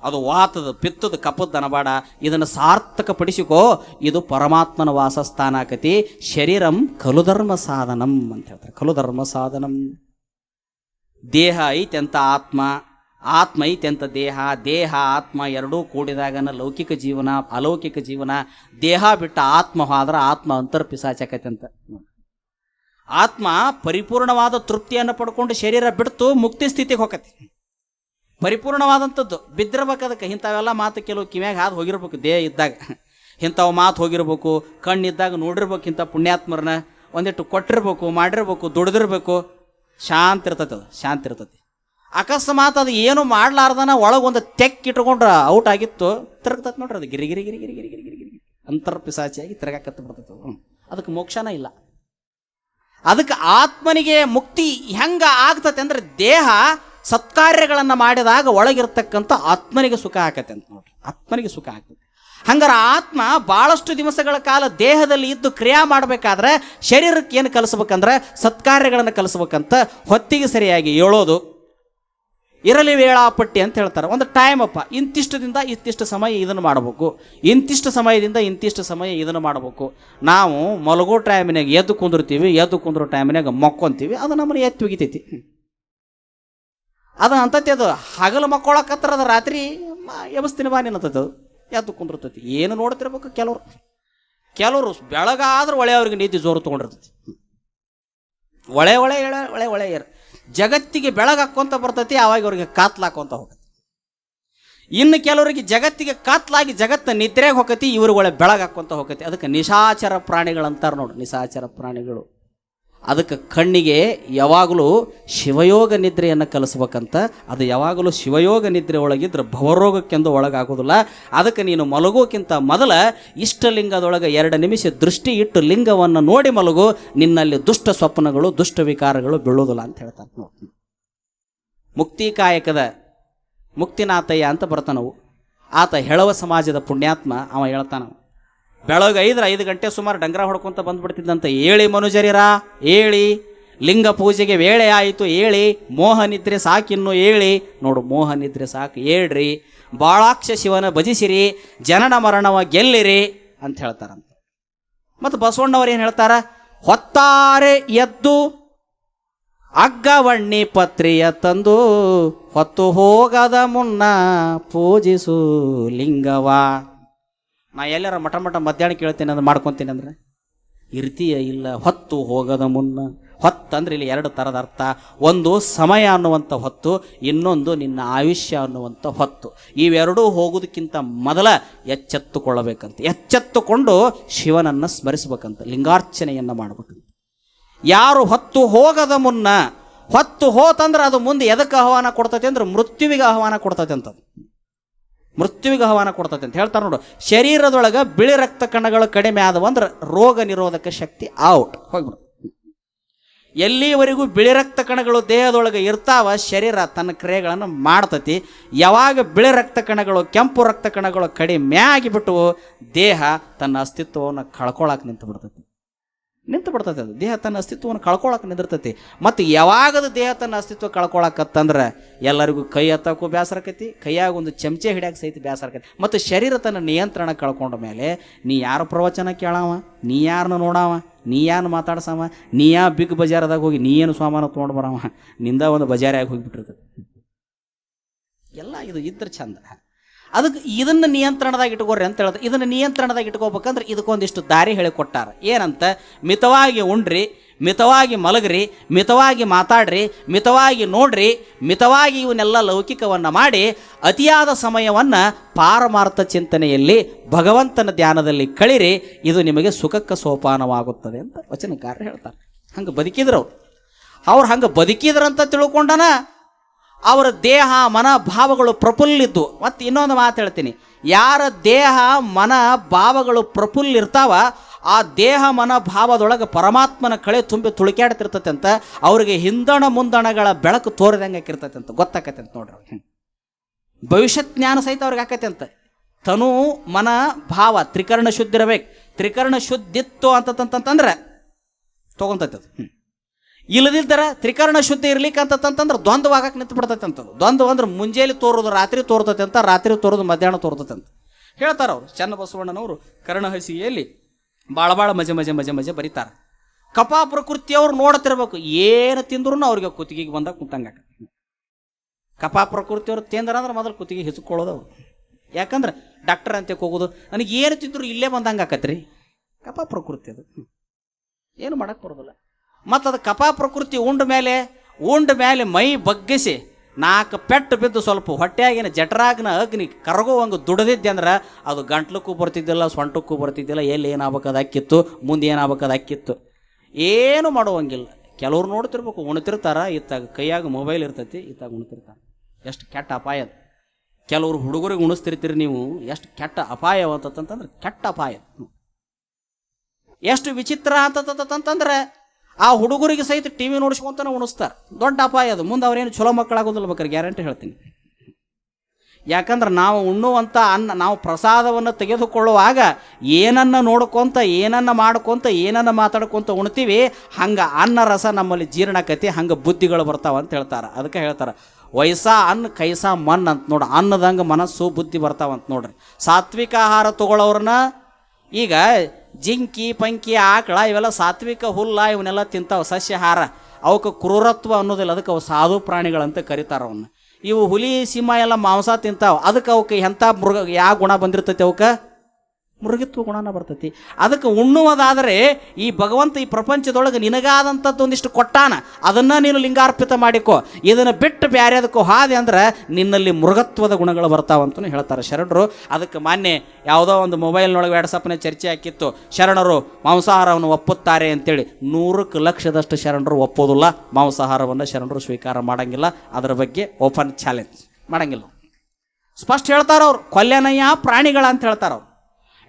ಅದು ವಾತದ, ಪಿತ್ತದ ಕಪದ ಅನಬಾಡ ಇದನ್ನು ಸಾರ್ಥಕ ಪಡಿಸಿಕೋ ಇದು ಪರಮಾತ್ಮನ ವಾಸಸ್ಥಾನ ಆಕತಿ. ಶರೀರಂ ಕಲುಧರ್ಮ ಸಾಧನಂ ಅಂತ ಹೇಳ್ತಾರೆ. ಕಲುಧರ್ಮ ಸಾಧನಂ. ದೇಹ ಐತೆ ಅಂತ ಆತ್ಮ. ಆತ್ಮ ಐತೆ ಅಂತ ದೇಹ ದೇಹ, ಆತ್ಮ ಎರಡೂ ಕೂಡಿದಾಗನ ಲೌಕಿಕ ಜೀವನ, ಅಲೌಕಿಕ ಜೀವನ, ದೇಹ ಬಿಟ್ಟ ಆತ್ಮ ಆದ್ರೆ ಆತ್ಮ ಅಂತರ್ ಅಂತ ಆತ್ಮ ಪರಿಪೂರ್ಣವಾದ ತೃಪ್ತಿಯನ್ನು ಪಡ್ಕೊಂಡು ಶರೀರ ಬಿಡ್ತು ಮುಕ್ತಿ ಸ್ಥಿತಿಗೆ ಹೋಗತಿ ಪರಿಪೂರ್ಣವಾದಂಥದ್ದು ಬಿದ್ದಿರ್ಬೇಕು ಅದಕ್ಕೆ ಇಂಥವೆಲ್ಲ ಮಾತು ಕೆಲವು ಕಿವ್ಯಾಗ ಹಾದು ಹೋಗಿರ್ಬೇಕು, ದೇಹ ಇದ್ದಾಗ. ಇಂಥವು ಮಾತು ಹೋಗಿರ್ಬೇಕು, ಕಣ್ಣಿದ್ದಾಗ ನೋಡಿರ್ಬೇಕು ಇಂಥ ಪುಣ್ಯಾತ್ಮರನ್ನ, ಒಂದಿಟ್ಟು ಕೊಟ್ಟಿರ್ಬೇಕು, ಮಾಡಿರ್ಬೇಕು, ದುಡಿದಿರ್ಬೇಕು ಶಾಂತಿ ಇರ್ತೈತೆ ಅದು ಶಾಂತಿ ಇರ್ತೈತಿ ಅಕಸ್ಮಾತ್ ಅದು ಏನು ಮಾಡ್ಲಾರ್ದನ ಒಳಗೊಂದು ತೆಕ್ ಇಟ್ಕೊಂಡ್ರ ಔಟ್ ಆಗಿತ್ತು. ತಿರುಗ್ತತ್ ನೋಡ್ರಿ ಅದು ಗಿರಿ ಗಿರಿ ಗಿರಿ ಗಿರಿ ಗಿರಿ ಗಿರಿ ಗಿರಿ ಅಂತರ್ ಪಿಸಾಚಿಯಾಗಿ ತಿರುಗಾಕತ್ತ ಬಿಡ್ತೈತೆ ಅದಕ್ಕೆ ಮೋಕ್ಷನ ಇಲ್ಲ. ಅದಕ್ಕೆ ಆತ್ಮನಿಗೆ ಮುಕ್ತಿ ಹೆಂಗ ಆಗ್ತತೆ ಅಂದ್ರೆ ದೇಹ ಸತ್ಕಾರ್ಯಗಳನ್ನು ಮಾಡಿದಾಗ ಒಳಗಿರ್ತಕ್ಕಂಥ ಆತ್ಮನಿಗೆ ಸುಖ ಆಕತೆ ಅಂತ ನೋಡ್ರಿ. ಆತ್ಮನಿಗೆ ಸುಖ ಆಗ್ತದೆ ಹಂಗಾರೆ ಆತ್ಮ ಭಾಳಷ್ಟು ದಿವಸಗಳ ಕಾಲ ದೇಹದಲ್ಲಿ ಇದ್ದು ಕ್ರಿಯಾ ಮಾಡಬೇಕಾದ್ರೆ ಶರೀರಕ್ಕೆ ಏನು ಕಲಿಸ್ಬೇಕಂದ್ರೆ ಸತ್ಕಾರ್ಯಗಳನ್ನು ಕಲಿಸ್ಬೇಕಂತ ಹೊತ್ತಿಗೆ ಸರಿಯಾಗಿ ಹೇಳೋದು ಇರಲಿ ವೇಳಾಪಟ್ಟಿ ಅಂತ ಹೇಳ್ತಾರೆ. ಒಂದು ಟೈಮ್ ಅಪ್ಪ. ಇಂತಿಷ್ಟದಿಂದ ಇಂತಿಷ್ಟು ಸಮಯ ಇದನ್ನು ಮಾಡಬೇಕು. ಇಂತಿಷ್ಟು ಸಮಯದಿಂದ ಇಂತಿಷ್ಟು ಸಮಯ ಇದನ್ನು ಮಾಡಬೇಕು. ನಾವು ಮಲಗೋ ಟೈಮಿನಾಗ ಎದ್ದು ಕುಂದಿರ್ತೀವಿ, ಎದ್ದು ಕುಂದ್ರೋ ಟೈಮಿನಾಗ ಮಕ್ಕೊಂತೀವಿ, ಅದು ನಮ್ಮನ್ನು ಎತ್ತಿ ಒಗಿತೈತಿ. ಅದು ಅಂತತಿ ಅದು. ಹಗಲು ಮಕ್ಕೊಳಕತ್ತರ ಅದು ರಾತ್ರಿ ಎಬಸ್ತಿನ ಬಾನಿ ಬಾ ಅದು. ಎದ್ದು ಕುಂದಿರ್ತೈತಿ. ಏನು ನೋಡ್ತಿರ್ಬೇಕು ಕೆಲವರು. ಕೆಲವರು ಬೆಳಗಾದ್ರೆ ಒಳ್ಳೆಯವ್ರಿಗೆ ನೀತಿ ಜೋರು ತೊಗೊಂಡಿರ್ತೈತಿ. ಒಳೆ ಒಳೆ ಎಳೆ ಒಳೆ ಒಳೆ ಏರ್. ಜಗತ್ತಿಗೆ ಬೆಳಗಾಕೊಂತ ಬರ್ತೈತಿ, ಆವಾಗ ಅವ್ರಿಗೆ ಕಾತ್ಲಾಕೊಂತ ಹೋಗತ್ತೆ. ಇನ್ನು ಕೆಲವರಿಗೆ ಜಗತ್ತಿಗೆ ಕಾತ್ಲಾಗಿ ಜಗತ್ತ ನಿದ್ರೆಗೆ ಹೋಗತಿ, ಇವರುಗಳ ಬೆಳಗಾಕೊಂತ ಹೋಗತಿ. ಅದಕ್ಕೆ ನಿಶಾಚರ ಪ್ರಾಣಿಗಳಂತಾರೆ ನೋಡಿ, ನಿಶಾಚರ ಪ್ರಾಣಿಗಳು. ಅದಕ್ಕೆ ಕಣ್ಣಿಗೆ ಯಾವಾಗಲೂ ಶಿವಯೋಗ ನಿದ್ರೆಯನ್ನು ಕಲಿಸ್ಬೇಕಂತ, ಅದು ಯಾವಾಗಲೂ ಶಿವಯೋಗ ನಿದ್ರೆ ಒಳಗಿದ್ರೆ ಭವರೋಗಕ್ಕೆಂದು ಒಳಗಾಗೋದಿಲ್ಲ. ಅದಕ್ಕೆ ನೀನು ಮಲಗೋಕ್ಕಿಂತ ಮೊದಲ ಇಷ್ಟಲಿಂಗದೊಳಗೆ ಎರಡು ನಿಮಿಷ ದೃಷ್ಟಿ ಇಟ್ಟು ಲಿಂಗವನ್ನು ನೋಡಿ ಮಲಗು, ನಿನ್ನಲ್ಲಿ ದುಷ್ಟ ಸ್ವಪ್ನಗಳು, ದುಷ್ಟ ವಿಕಾರಗಳು ಬೀಳೋದಿಲ್ಲ ಅಂತ ಹೇಳ್ತಾರೆ. ನೋಡಿ ಮುಕ್ತಿ ಕಾಯಕದ ಮುಕ್ತಿನಾಥಯ್ಯ ಅಂತ ಬರ್ತಾನವು. ಆತ ಹೇಳವ ಸಮಾಜದ ಪುಣ್ಯಾತ್ಮ ಅವ ಹೇಳ್ತಾನ ಬೆಳಗ್ಗೆ ಐದರ ಐದು ಗಂಟೆ ಸುಮಾರು ಡಂಗ್ರ ಹೊಡ್ಕೊಂತ ಬಂದ್ಬಿಡ್ತಿದ್ದಂತೆ ಏಳಿ ಮನುಜರಿರ, ಏಳಿ, ಲಿಂಗ ಪೂಜೆಗೆ ವೇಳೆ ಆಯಿತು, ಏಳಿ ಮೋಹನಿದ್ರೆ ಸಾಕಿನ್ನು ಏಳಿ. ನೋಡು ಮೋಹನಿದ್ರೆ ಸಾಕು, ಏಳ್ರಿ. ಬಾಳಾಕ್ಷ ಶಿವನ ಭಜಿಸಿರಿ, ಜನನ ಮರಣವ ಗೆಲ್ಲಿರಿ ಅಂತ ಹೇಳ್ತಾರಂತ. ಮತ್ತು ಬಸವಣ್ಣವ್ರು ಏನು ಹೇಳ್ತಾರ? ಹೊತ್ತಾರೆ ಎದ್ದು, ಅಗ್ಗವಣ್ಣಿ ಪತ್ರಿಯ ತಂದು, ಹೊತ್ತು ಹೋಗದ ಮುನ್ನ ಪೂಜಿಸು ಲಿಂಗವ. ನಾ ಎಲ್ಲಾರ ಮಠ ಮಠ ಮಧ್ಯಾಹ್ನ ಕೇಳ್ತೇನೆ ಅಂದ್ರೆ ಮಾಡ್ಕೊತೀನಿ ಅಂದ್ರೆ, ಇರ್ತೀಯ ಇಲ್ಲ? ಹೊತ್ತು ಹೋಗದ ಮುನ್ನ, ಹೊತ್ತು ಅಂದ್ರೆ ಇಲ್ಲಿ ಎರಡು ಥರದ ಅರ್ಥ. ಒಂದು ಸಮಯ ಅನ್ನುವಂಥ ಹೊತ್ತು, ಇನ್ನೊಂದು ನಿನ್ನ ಆಯುಷ್ಯ ಅನ್ನುವಂಥ ಹೊತ್ತು. ಇವೆರಡೂ ಹೋಗೋದಕ್ಕಿಂತ ಮೊದಲ ಎಚ್ಚೆತ್ತುಕೊಳ್ಳಬೇಕಂತ. ಎಚ್ಚೆತ್ತುಕೊಂಡು ಶಿವನನ್ನು ಸ್ಮರಿಸಬೇಕಂತ, ಲಿಂಗಾರ್ಚನೆಯನ್ನು ಮಾಡಬೇಕು. ಯಾರು ಹೊತ್ತು ಹೋಗದ ಮುನ್ನ, ಹೊತ್ತು ಹೋತಂದ್ರೆ ಅದು ಮುಂದೆ ಎದಕ್ಕೆ ಆಹ್ವಾನ ಕೊಡ್ತೈತೆ ಅಂದ್ರೆ ಮೃತ್ಯುವಿಗೆ ಆಹ್ವಾನ ಕೊಡ್ತೈತೆ ಅಂತ ಮೃತ್ಯುವಿಗೆ ಆಹ್ವಾನ ಕೊಡ್ತೈತೆ ಅಂತ ಹೇಳ್ತಾರೆ ನೋಡು. ಶರೀರದೊಳಗೆ ಬಿಳಿ ರಕ್ತ ಕಣಗಳು ಕಡಿಮೆ ಆದವು ಅಂದ್ರೆ ರೋಗ ನಿರೋಧಕ ಶಕ್ತಿ ಔಟ್ ಹೋಗ್ಬಿಡು ಎಲ್ಲಿವರೆಗೂ ಬಿಳಿ ರಕ್ತ ಕಣಗಳು ದೇಹದೊಳಗೆ ಇರ್ತಾವ, ಶರೀರ ತನ್ನ ಕ್ರಿಯೆಗಳನ್ನು ಮಾಡ್ತತಿ. ಯಾವಾಗ ಬಿಳಿ ರಕ್ತ ಕಣಗಳು, ಕೆಂಪು ರಕ್ತ ಕಣಗಳು ಕಡಿಮೆ ಆಗಿಬಿಟ್ಟು ದೇಹ ತನ್ನ ಅಸ್ತಿತ್ವವನ್ನು ಕಳ್ಕೊಳಕ್ಕೆ ನಿಂತು ಬಿಡ್ತೈತಿ ನಿಂತು ಬಿಡ್ತೈತೆ ಅದು. ದೇಹ ತನ್ನ ಅಸ್ತಿತ್ವವನ್ನು ಕಳ್ಕೊಳಕ್ಕೆ ನಿಂದಿರ್ತೈತಿ. ಮತ್ತು ಯಾವಾಗದು ದೇಹ ತನ್ನ ಅಸ್ತಿತ್ವ ಕಳ್ಕೊಳಕತ್ತಂದ್ರೆ ಎಲ್ಲರಿಗೂ ಕೈ ಎತ್ತಕ್ಕೂ ಬೇಸರಕೈತಿ ಕೈಯಾಗ ಒಂದು ಚಮಚೆ ಹಿಡಿಯಕ್ಕೆ ಸಹಿತ ಬೇಸರಕೈತಿ ಮತ್ತು ಶರೀರ ತನ್ನ ನಿಯಂತ್ರಣ ಕಳ್ಕೊಂಡ ಮೇಲೆ ನೀ ಯಾರು ಪ್ರವಚನ ಕೇಳಾವ? ನೀ ಯಾರನ್ನ ನೋಡಾವ? ನೀ ಯಾರು ಮಾತಾಡ್ಸವ? ನೀ ಯಾ ಬಿಗ್ ಬಜಾರದಾಗ ಹೋಗಿ ನೀ ಏನು ಸಾಮಾನು ತೊಗೊಂಡು ಬರವ? ನಿಂದ ಒಂದು ಬಜಾರ್ಯಾಗ ಹೋಗಿಬಿಟ್ಟಿರ್ತೈತಿ. ಎಲ್ಲ ಇದು ಇದ್ರ ಚಂದ. ಅದಕ್ಕೆ ಇದನ್ನು ನಿಯಂತ್ರಣದಾಗ ಇಟ್ಕೋರಿ ಅಂತ ಹೇಳಿದ್ರೆ ಇದನ್ನು ನಿಯಂತ್ರಣದಾಗ ಇಟ್ಕೋಬೇಕಂದ್ರೆ ಇದಕ್ಕೊಂದಿಷ್ಟು ದಾರಿ ಹೇಳಿಕೊಟ್ಟಾರ ಏನಂತ? ಮಿತವಾಗಿ ಉಣ್ರಿ ಮಿತವಾಗಿ ಮಲಗ್ರಿ, ಮಿತವಾಗಿ ಮಾತಾಡ್ರಿ, ಮಿತವಾಗಿ ನೋಡ್ರಿ, ಮಿತವಾಗಿ ಇವನ್ನೆಲ್ಲ ಲೌಕಿಕವನ್ನು ಮಾಡಿ ಅತಿಯಾದ ಸಮಯವನ್ನು ಪಾರಮಾರ್ಥ ಚಿಂತನೆಯಲ್ಲಿ, ಭಗವಂತನ ಧ್ಯಾನದಲ್ಲಿ ಕಳಿರಿ, ಇದು ನಿಮಗೆ ಸುಖಕ್ಕೆ ಸೋಪಾನವಾಗುತ್ತದೆ ಅಂತ ವಚನಕಾರ ಹೇಳ್ತಾರೆ. ಹಂಗೆ ಬದುಕಿದ್ರು ಅವ್ರು. ಅವ್ರು ಹಂಗೆ ಬದುಕಿದ್ರಂತ ತಿಳ್ಕೊಂಡನ ಅವರ ದೇಹ, ಮನ, ಭಾವಗಳು ಪ್ರಫುಲ್ಲಿದ್ದು. ಮತ್ತು ಇನ್ನೊಂದು ಮಾತು ಹೇಳ್ತೀನಿ. ಯಾರ ದೇಹ, ಮನ, ಭಾವಗಳು ಪ್ರಫುಲ್ ಇರ್ತಾವ, ಆ ದೇಹ, ಮನ, ಭಾವದೊಳಗೆ ಪರಮಾತ್ಮನ ಕಳೆ ತುಂಬಿ ತುಳುಕ್ಯಾಡ್ತಿರ್ತತೆ ಅಂತ ಅವ್ರಿಗೆ ಹಿಂದಣ ಮುಂದಣಗಳ ಬೆಳಕು ತೋರಿದಂಗೆ ಆಕಿರ್ತೈತೆ ಅಂತ ಗೊತ್ತಾಕತೆ ಅಂತ ನೋಡ್ರಿ ಅವ್ರಿಗೆ. ಜ್ಞಾನ ಸಹಿತ ಅವ್ರಿಗೆ ಆಕತೆ ಅಂತ. ತನು, ಮನ, ಭಾವ, ತ್ರಿಕರಣ ಶುದ್ಧಿರಬೇಕು ತ್ರಿಕರ್ಣ ಶುದ್ಧಿತ್ತು ಅಂತಂತಂತಂದ್ರೆ ತೊಗೊಂತೈತೆ ಅದು. ಹ್ಮ್. ಇಲ್ಲದಿದ್ದರ ತ್ರಿಕರಣ ಶುದ್ಧಿ ಇರ್ಲಿಕ್ಕೆ ಅಂತಂತಂದ್ರೆ ದ್ವಂದ್ವಾಗಕ್ಕೆ ನಿಂತು ಬಿಡ್ತೈತೆ ಅಂತ ದ್ವಂದ್ವ ಅಂದ್ರೆ ಮುಂಜಾನೆ ತೋರೋದು, ರಾತ್ರಿ ತೋರ್ತೈತೆ ಅಂತ ರಾತ್ರಿ ತೋರೋದು, ಮಧ್ಯಾಹ್ನ ತೋರ್ತೈತೆ ಅಂತ. ಹೇಳ್ತಾರ ಅವ್ರು, ಚನ್ನಬಸವಣ್ಣನವರು ಕರ್ಣಹಸಿಯಲ್ಲಿ ಭಾಳ ಭಾಳ ಮಜೆ ಮಜೆ ಮಜೆ ಮಜೆ ಬರೀತಾರೆ. ಕಪಾ ಪ್ರಕೃತಿಯವ್ರು ನೋಡ್ತಿರ್ಬೇಕು ಏನು ತಿಂದ್ರು ಅವ್ರಿಗೆ ಕುತ್ತಿಗೆಗೆ ಬಂದಾಗ ಕುಂತಂಗ ಕಪಾ ಪ್ರಕೃತಿಯವ್ರು ತಿಂದ್ರ ಅಂದ್ರೆ ಮೊದಲು ಕುತ್ತಿಗೆ ಹೆಚ್ಚಿಕೊಳ್ಳೋದು ಅವ್ರು. ಯಾಕಂದ್ರೆ ಡಾಕ್ಟರ್ ಅಂತ ಹೋಗೋದು ನನಗೆ ಏನು ತಿಂದ್ರು ಇಲ್ಲೇ ಬಂದಂಗೆ ಆಕತ್ರಿ. ಕಪಾ ಪ್ರಕೃತಿ ಅದು. ಏನು ಮಾಡಕ್ಕೆ ಬರೋದಿಲ್ಲ. ಮತ್ತು ಅದು ಕಪಾ ಪ್ರಕೃತಿ ಉಂಡ ಮೇಲೆ ಉಂಡ ಮೇಲೆ ಮೈ ಬಗ್ಗಿಸಿ, ನಾಲ್ಕು ಪೆಟ್ಟು ಬಿದ್ದು ಸ್ವಲ್ಪ ಹೊಟ್ಟೆಯಾಗಿನ ಜಠರಾಗ್ನ ಅಗ್ನಿ ಕರಗುವಂಗೆ ದುಡದಿದ್ದೆ ಅಂದ್ರೆ ಅದು ಗಂಟ್ಲಕ್ಕೂ ಬರ್ತಿದ್ದಿಲ್ಲ, ಸೊಂಟಕ್ಕೂ ಬರ್ತಿದ್ದಿಲ್ಲ, ಎಲ್ಲಿ ಏನಾಗಬೇಕದು ಅಕ್ಕಿತ್ತು, ಮುಂದೆ ಏನಾಗಬೇಕದು ಅಕ್ಕಿತ್ತು. ಏನು ಮಾಡುವಂಗಿಲ್ಲ. ಕೆಲವ್ರು ನೋಡ್ತಿರ್ಬೇಕು, ಉಣ್ತಿರ್ತಾರೆ, ಇತ್ತಾಗ ಕೈಯಾಗ ಮೊಬೈಲ್ ಇರ್ತೈತಿ, ಇತ್ತಾಗ ಉಣ್ತಿರ್ತಾರೆ. ಎಷ್ಟು ಕೆಟ್ಟ ಅಪಾಯ ಅದು. ಕೆಲವ್ರು ಹುಡುಗರಿಗೆ ಉಣಿಸ್ತಿರ್ತೀರಿ ನೀವು, ಎಷ್ಟು ಕೆಟ್ಟ ಅಪಾಯ ಅಂತಂತಂದ್ರೆ ಕೆಟ್ಟ ಅಪಾಯ. ಎಷ್ಟು ವಿಚಿತ್ರ ಅಂತಂತಂದ್ರೆ ಆ ಹುಡುಗರಿಗೆ ಸಹಿತ ಟಿ ವಿ ನೋಡಿಸ್ಕೊಂತಾನೆ ಉಣಿಸ್ತಾರೆ. ದೊಡ್ಡ ಅಪಾಯ ಅದು. ಮುಂದೆ ಅವ್ರೇನು ಚಲೋ ಮಕ್ಕಳಾಗೋದಿಲ್ಲ ಬೇಕಾದ್ರೆ ಗ್ಯಾರಂಟಿ ಹೇಳ್ತೀನಿ. ಯಾಕಂದ್ರೆ ನಾವು ಉಣ್ಣುವಂಥ ಅನ್ನ, ನಾವು ಪ್ರಸಾದವನ್ನು ತೆಗೆದುಕೊಳ್ಳುವಾಗ ಏನನ್ನ ನೋಡ್ಕೊಂತ, ಏನನ್ನ ಮಾಡ್ಕೊಂತ, ಏನನ್ನ ಮಾತಾಡ್ಕೊಂತ ಉಣ್ತೀವಿ, ಹಂಗೆ ಅನ್ನ ರಸ ನಮ್ಮಲ್ಲಿ ಜೀರ್ಣಕತಿ ಹಂಗೆ ಬುದ್ಧಿಗಳು ಬರ್ತಾವ ಅಂತ ಹೇಳ್ತಾರೆ. ಅದಕ್ಕೆ ಹೇಳ್ತಾರೆ ವಯಸ್ಸಾ ಅನ್ನ, ಕೈಸಾ ಮನ್ ಅಂತ ನೋಡ್ರಿ ಅನ್ನದಂಗೆ ಮನಸ್ಸು ಬುದ್ಧಿ ಬರ್ತಾವಂತ ನೋಡ್ರಿ. ಸಾತ್ವಿಕ ಆಹಾರ ತಗೊಳ್ಳೋರನ್ನ ಈಗ ಜಿಂಕಿ, ಪಂಕಿ, ಆಕಳ ಇವೆಲ್ಲ ಸಾತ್ವಿಕ ಹುಲ್ಲ ಇವನ್ನೆಲ್ಲ ತಿಂತಾವ ಸಸ್ಯಹಾರ. ಅವಕ್ಕೆ ಕ್ರೂರತ್ವ ಅನ್ನೋದಿಲ್ಲ. ಅದಕ್ಕೆ ಅವು ಸಾಧು ಪ್ರಾಣಿಗಳಂತ ಕರೀತಾರ ಅವನ್ನ ಇವು ಹುಲಿ, ಸಿಂಹ ಎಲ್ಲ ಮಾಂಸ ತಿಂತಾವ. ಅದಕ್ಕೆ ಅವಕ್ಕೆ ಎಂಥ ಮೃಗ ಯಾವ ಗುಣ ಬಂದಿರ್ತೈತಿ ಅವಕ್ಕೆ? ಮೃಗತ್ವ ಗುಣನ ಬರ್ತೈತಿ. ಅದಕ್ಕೆ ಉಣ್ಣುವುದಾದರೆ ಈ ಭಗವಂತ ಈ ಪ್ರಪಂಚದೊಳಗೆ ನಿನಗಾದಂಥದ್ದು ಒಂದಿಷ್ಟು ಕೊಟ್ಟಾನ. ಅದನ್ನು ನೀನು ಲಿಂಗಾರ್ಪಿತ ಮಾಡಿಕೋ. ಇದನ್ನು ಬಿಟ್ಟು ಬೇರೆ ಅದಕ್ಕೂ ಹಾದೆ ಅಂದ್ರೆ ನಿನ್ನಲ್ಲಿ ಮೃಗತ್ವದ ಗುಣಗಳು ಬರ್ತಾವಂತೂ ಹೇಳ್ತಾರೆ ಶರಣರು. ಅದಕ್ಕೆ ಮಾನ್ಯ ಯಾವುದೋ ಒಂದು ಮೊಬೈಲ್ನೊಳಗೆ ವಾಟ್ಸಪ್ನ ಚರ್ಚೆ ಹಾಕಿತ್ತು. ಶರಣರು, ಮಾಂಸಾಹಾರವನ್ನು ಒಪ್ಪುತ್ತಾರೆ ಅಂತೇಳಿ ನೂರಕ್ಕೆ ಲಕ್ಷದಷ್ಟು ಶರಣರು ಒಪ್ಪೋದಿಲ್ಲ. ಮಾಂಸಾಹಾರವನ್ನು ಶರಣರು ಸ್ವೀಕಾರ ಮಾಡೋಂಗಿಲ್ಲ. ಅದರ ಬಗ್ಗೆ ಓಪನ್ ಚಾಲೆಂಜ್ ಮಾಡಂಗಿಲ್ಲ. ಸ್ಪಷ್ಟ ಹೇಳ್ತಾರ ಅವ್ರು ಕೊಲ್ಯನಯ್ಯ ಪ್ರಾಣಿಗಳ ಅಂತ ಹೇಳ್ತಾರ ಅವ್ರು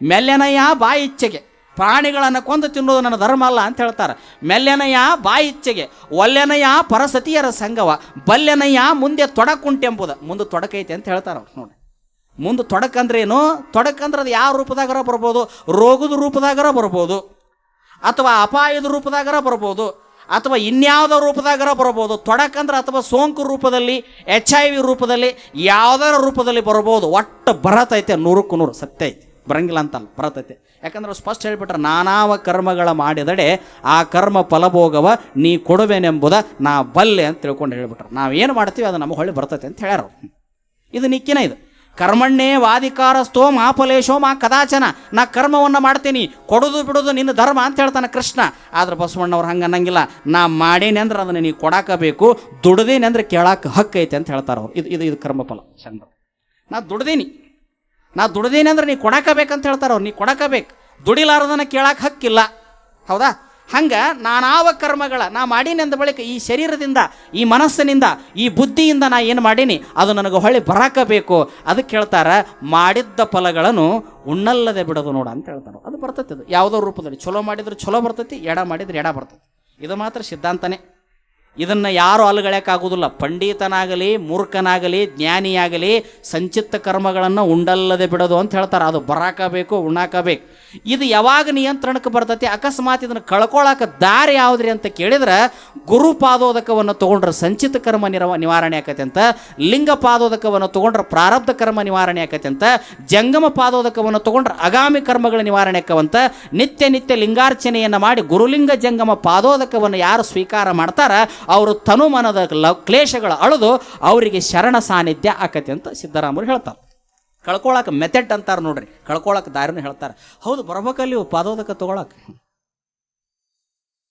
ಮೆಲ್ಲೆನಯ್ಯ ಬಾಯಿ ಇಚ್ಛೆಗೆ. ಪ್ರಾಣಿಗಳನ್ನು ಕೊಂದು ತಿನ್ನೋದು ನನ್ನ ಧರ್ಮ ಅಲ್ಲ ಅಂತ ಹೇಳ್ತಾರೆ. ಮೆಲ್ಲೆನಯ್ಯ ಬಾಯಿ ಇಚ್ಛೆಗೆ, ಒಲ್ಲೆನಯ್ಯ ಪರಸತಿಯರ ಸಂಘವ ಬಲ್ಲೆನಯ್ಯ ಮುಂದೆ ತೊಡಕುಂಟೆಂಬುದು. ಮುಂದೆ ತೊಡಕೈತೆ ಅಂತ ಹೇಳ್ತಾರೆ ಅವ್ರು ನೋಡಿ. ಮುಂದೆ ತೊಡಕಂದ್ರೆ ಏನು ತೊಡಕಂದ್ರೆ ಅದು ಯಾವ ರೂಪದಾಗರ ಬರ್ಬೋದು? ರೋಗದ ರೂಪದಾಗರ ಬರ್ಬೋದು. ಅಥವಾ ಅಪಾಯದ ರೂಪದಾಗರ ಬರ್ಬೋದು. ಅಥವಾ ಇನ್ಯಾವುದೋ ರೂಪದಾಗರ ಬರ್ಬೋದು. ತೊಡಕಂದ್ರೆ ಅಥವಾ ಸೋಂಕು ರೂಪದಲ್ಲಿ, ಎಚ್ ಐ ವಿ ರೂಪದಲ್ಲಿ, ಯಾವುದರ ರೂಪದಲ್ಲಿ ಬರ್ಬೋದು. ಒಟ್ಟು ಬರತೈತೆ ನೂರಕ್ಕೂ ನೂರು. ಸತ್ಯ ಐತಿ. ಬರಂಗಿಲ್ಲ ಅಂತಲ್ಲ, ಬರತೈತೆ. ಯಾಕಂದ್ರೆ ಅವ್ರು ಸ್ಪಷ್ಟ ಹೇಳಿಬಿಟ್ರೆ ನಾನಾವ ಕರ್ಮಗಳ ಮಾಡಿದಡೆ ಆ ಕರ್ಮ ಫಲಭೋಗವ ನೀ ಕೊಡುವೆನೆಂಬುದ ನಾ ಬಲ್ಲೆ ಅಂತ ತಿಳ್ಕೊಂಡು ನಾವು ಏನು ಮಾಡ್ತೀವಿ, ಅದು ನಮಗೆ ಹೊಳ್ಳಿ ಬರ್ತೈತೆ ಅಂತ ಹೇಳ್ಯಾರ ಇದು ನಿಕ್ಕಿನ ಇದು. ಕರ್ಮಣ್ಣೇ ವಾದಿಕಾರ ಮಾ ಫಲೇಶೋ ಮಾ ಕದಾಚನ. ನಾ ಕರ್ಮವನ್ನು ಮಾಡ್ತೀನಿ, ಕೊಡೋದು ಬಿಡೋದು ನಿನ್ನ ಧರ್ಮ ಅಂತ ಹೇಳ್ತಾನೆ ಕೃಷ್ಣ. ಆದ್ರೆ ಬಸವಣ್ಣವ್ರು ಹಂಗೆ ಅನ್ನಂಗಿಲ್ಲ. ನಾ ಮಾಡೇನಿ ಅಂದ್ರೆ ಅದನ್ನು ನೀ ಕೊಡಾಕಬೇಕು, ದುಡ್ದೇನೆ ಅಂದ್ರೆ ಕೇಳಕ್ಕೆ ಹಕ್ಕೈತೆ ಅಂತ ಹೇಳ್ತಾರೆ ಅವ್ರು. ಇದು ಇದು ಇದು ಕರ್ಮಫಲ ಚಂದ್ರ ನಾ ದುಡ್ದೀನಿ. ನಾ ದುಡ್ದೇನೆ ಅಂದ್ರೆ ನೀ ಕೊಡಾಕಬೇಕಂತ ಹೇಳ್ತಾರೆ ಅವ್ರು ನೀ ಕೊಡಕಬೇಕು ದುಡಿಲಾರದನ್ನ ಕೇಳಕ್ಕೆ ಹಕ್ಕಿಲ್ಲ. ಹೌದಾ? ಹಂಗೆ ನಾನಾವ ಕರ್ಮಗಳ ನಾ ಮಾಡೀನಿ ಅಂದ ಬಳಿಕ ಈ ಶರೀರದಿಂದ, ಈ ಮನಸ್ಸಿನಿಂದ, ಈ ಬುದ್ಧಿಯಿಂದ ನಾ ಏನು ಮಾಡೀನಿ? ಅದು ನನಗೆ ಹೊಳ್ಳಿ ಬರಾಕಬೇಕು. ಅದಕ್ಕೆ ಹೇಳ್ತಾರೆ ಮಾಡಿದ್ದ ಫಲಗಳನ್ನು ಉಣ್ಣಲ್ಲದೆ ಬಿಡೋದು ನೋಡ ಅಂತ ಹೇಳ್ತಾರೆ. ಅದು ಬರ್ತೈತಿ ಅದು. ಯಾವುದೋ ರೂಪದಲ್ಲಿ. ಚಲೋ ಮಾಡಿದ್ರೆ ಚಲೋ ಬರ್ತೈತಿ, ಎಡ ಮಾಡಿದ್ರೆ ಎಡ ಬರ್ತೈತಿ. ಇದು ಮಾತ್ರ ಸಿದ್ಧಾಂತನೇ. ಇದನ್ನು ಯಾರು ಅಲುಗಳ್ಯಾಕಾಗೋದಿಲ್ಲ. ಪಂಡಿತನಾಗಲಿ, ಮೂರ್ಖನಾಗಲಿ, ಜ್ಞಾನಿಯಾಗಲಿ, ಸಂಚಿತ್ತ ಕರ್ಮಗಳನ್ನು ಉಂಡಲ್ಲದೆ ಬಿಡೋದು ಅಂತ ಹೇಳ್ತಾರೆ. ಅದು ಬರಾಕಬೇಕು, ಉಣ್ಣಾಕಬೇಕು. ಇದು ಯಾವಾಗ ನಿಯಂತ್ರಣಕ್ಕೆ ಬರ್ತೈತಿ? ಅಕಸ್ಮಾತ್ ಇದನ್ನು ಕಳ್ಕೊಳಕ್ಕೆ ದಾರಿ ಯಾವುದ್ರಿ ಅಂತ ಕೇಳಿದ್ರೆ, ಗುರು ಪಾದೋದಕವನ್ನು ತೊಗೊಂಡ್ರೆ ಸಂಚಿತ ಕರ್ಮ ನಿರವ, ನಿವಾರಣೆ ಆಕೈತೆ ಅಂತ, ಲಿಂಗ ಪಾದೋದಕವನ್ನು ತೊಗೊಂಡ್ರೆ ಪ್ರಾರಬ್ಧ ಕರ್ಮ ನಿವಾರಣೆ ಆಕೈತೆ ಅಂತ, ಜಂಗಮ ಪಾದೋದಕವನ್ನು ತೊಗೊಂಡ್ರೆ ಅಗಾಮಿ ಕರ್ಮಗಳ ನಿವಾರಣೆ ಆಕವಂತ ನಿತ್ಯ ನಿತ್ಯ ಲಿಂಗಾರ್ಚನೆಯನ್ನು ಮಾಡಿ ಗುರುಲಿಂಗ ಜಂಗಮ ಪಾದೋದಕವನ್ನು ಯಾರು ಸ್ವೀಕಾರ ಮಾಡ್ತಾರ ಅವರು ತನುಮನದ ಲ, ಕ್ಲೇಶಗಳ ಅಳೆದು ಅವರಿಗೆ ಶರಣ ಸಾನ್ನಿಧ್ಯ ಆಕತಿ ಅಂತ ಸಿದ್ದರಾಮರು ಹೇಳ್ತಾರೆ. ಕಳ್ಕೊಳಕ್ಕೆ ಮೆಥಡ್ ಅಂತಾರೆ ನೋಡ್ರಿ ಕಳ್ಕೊಳಕ್ಕೆ ದಾರಿನೂ ಹೇಳ್ತಾರೆ. ಹೌದು ಬರ್ಬೇಕಲ್ಲಿ ಪಾದೋದಕ ತೊಗೊಳಕ್ಕೆ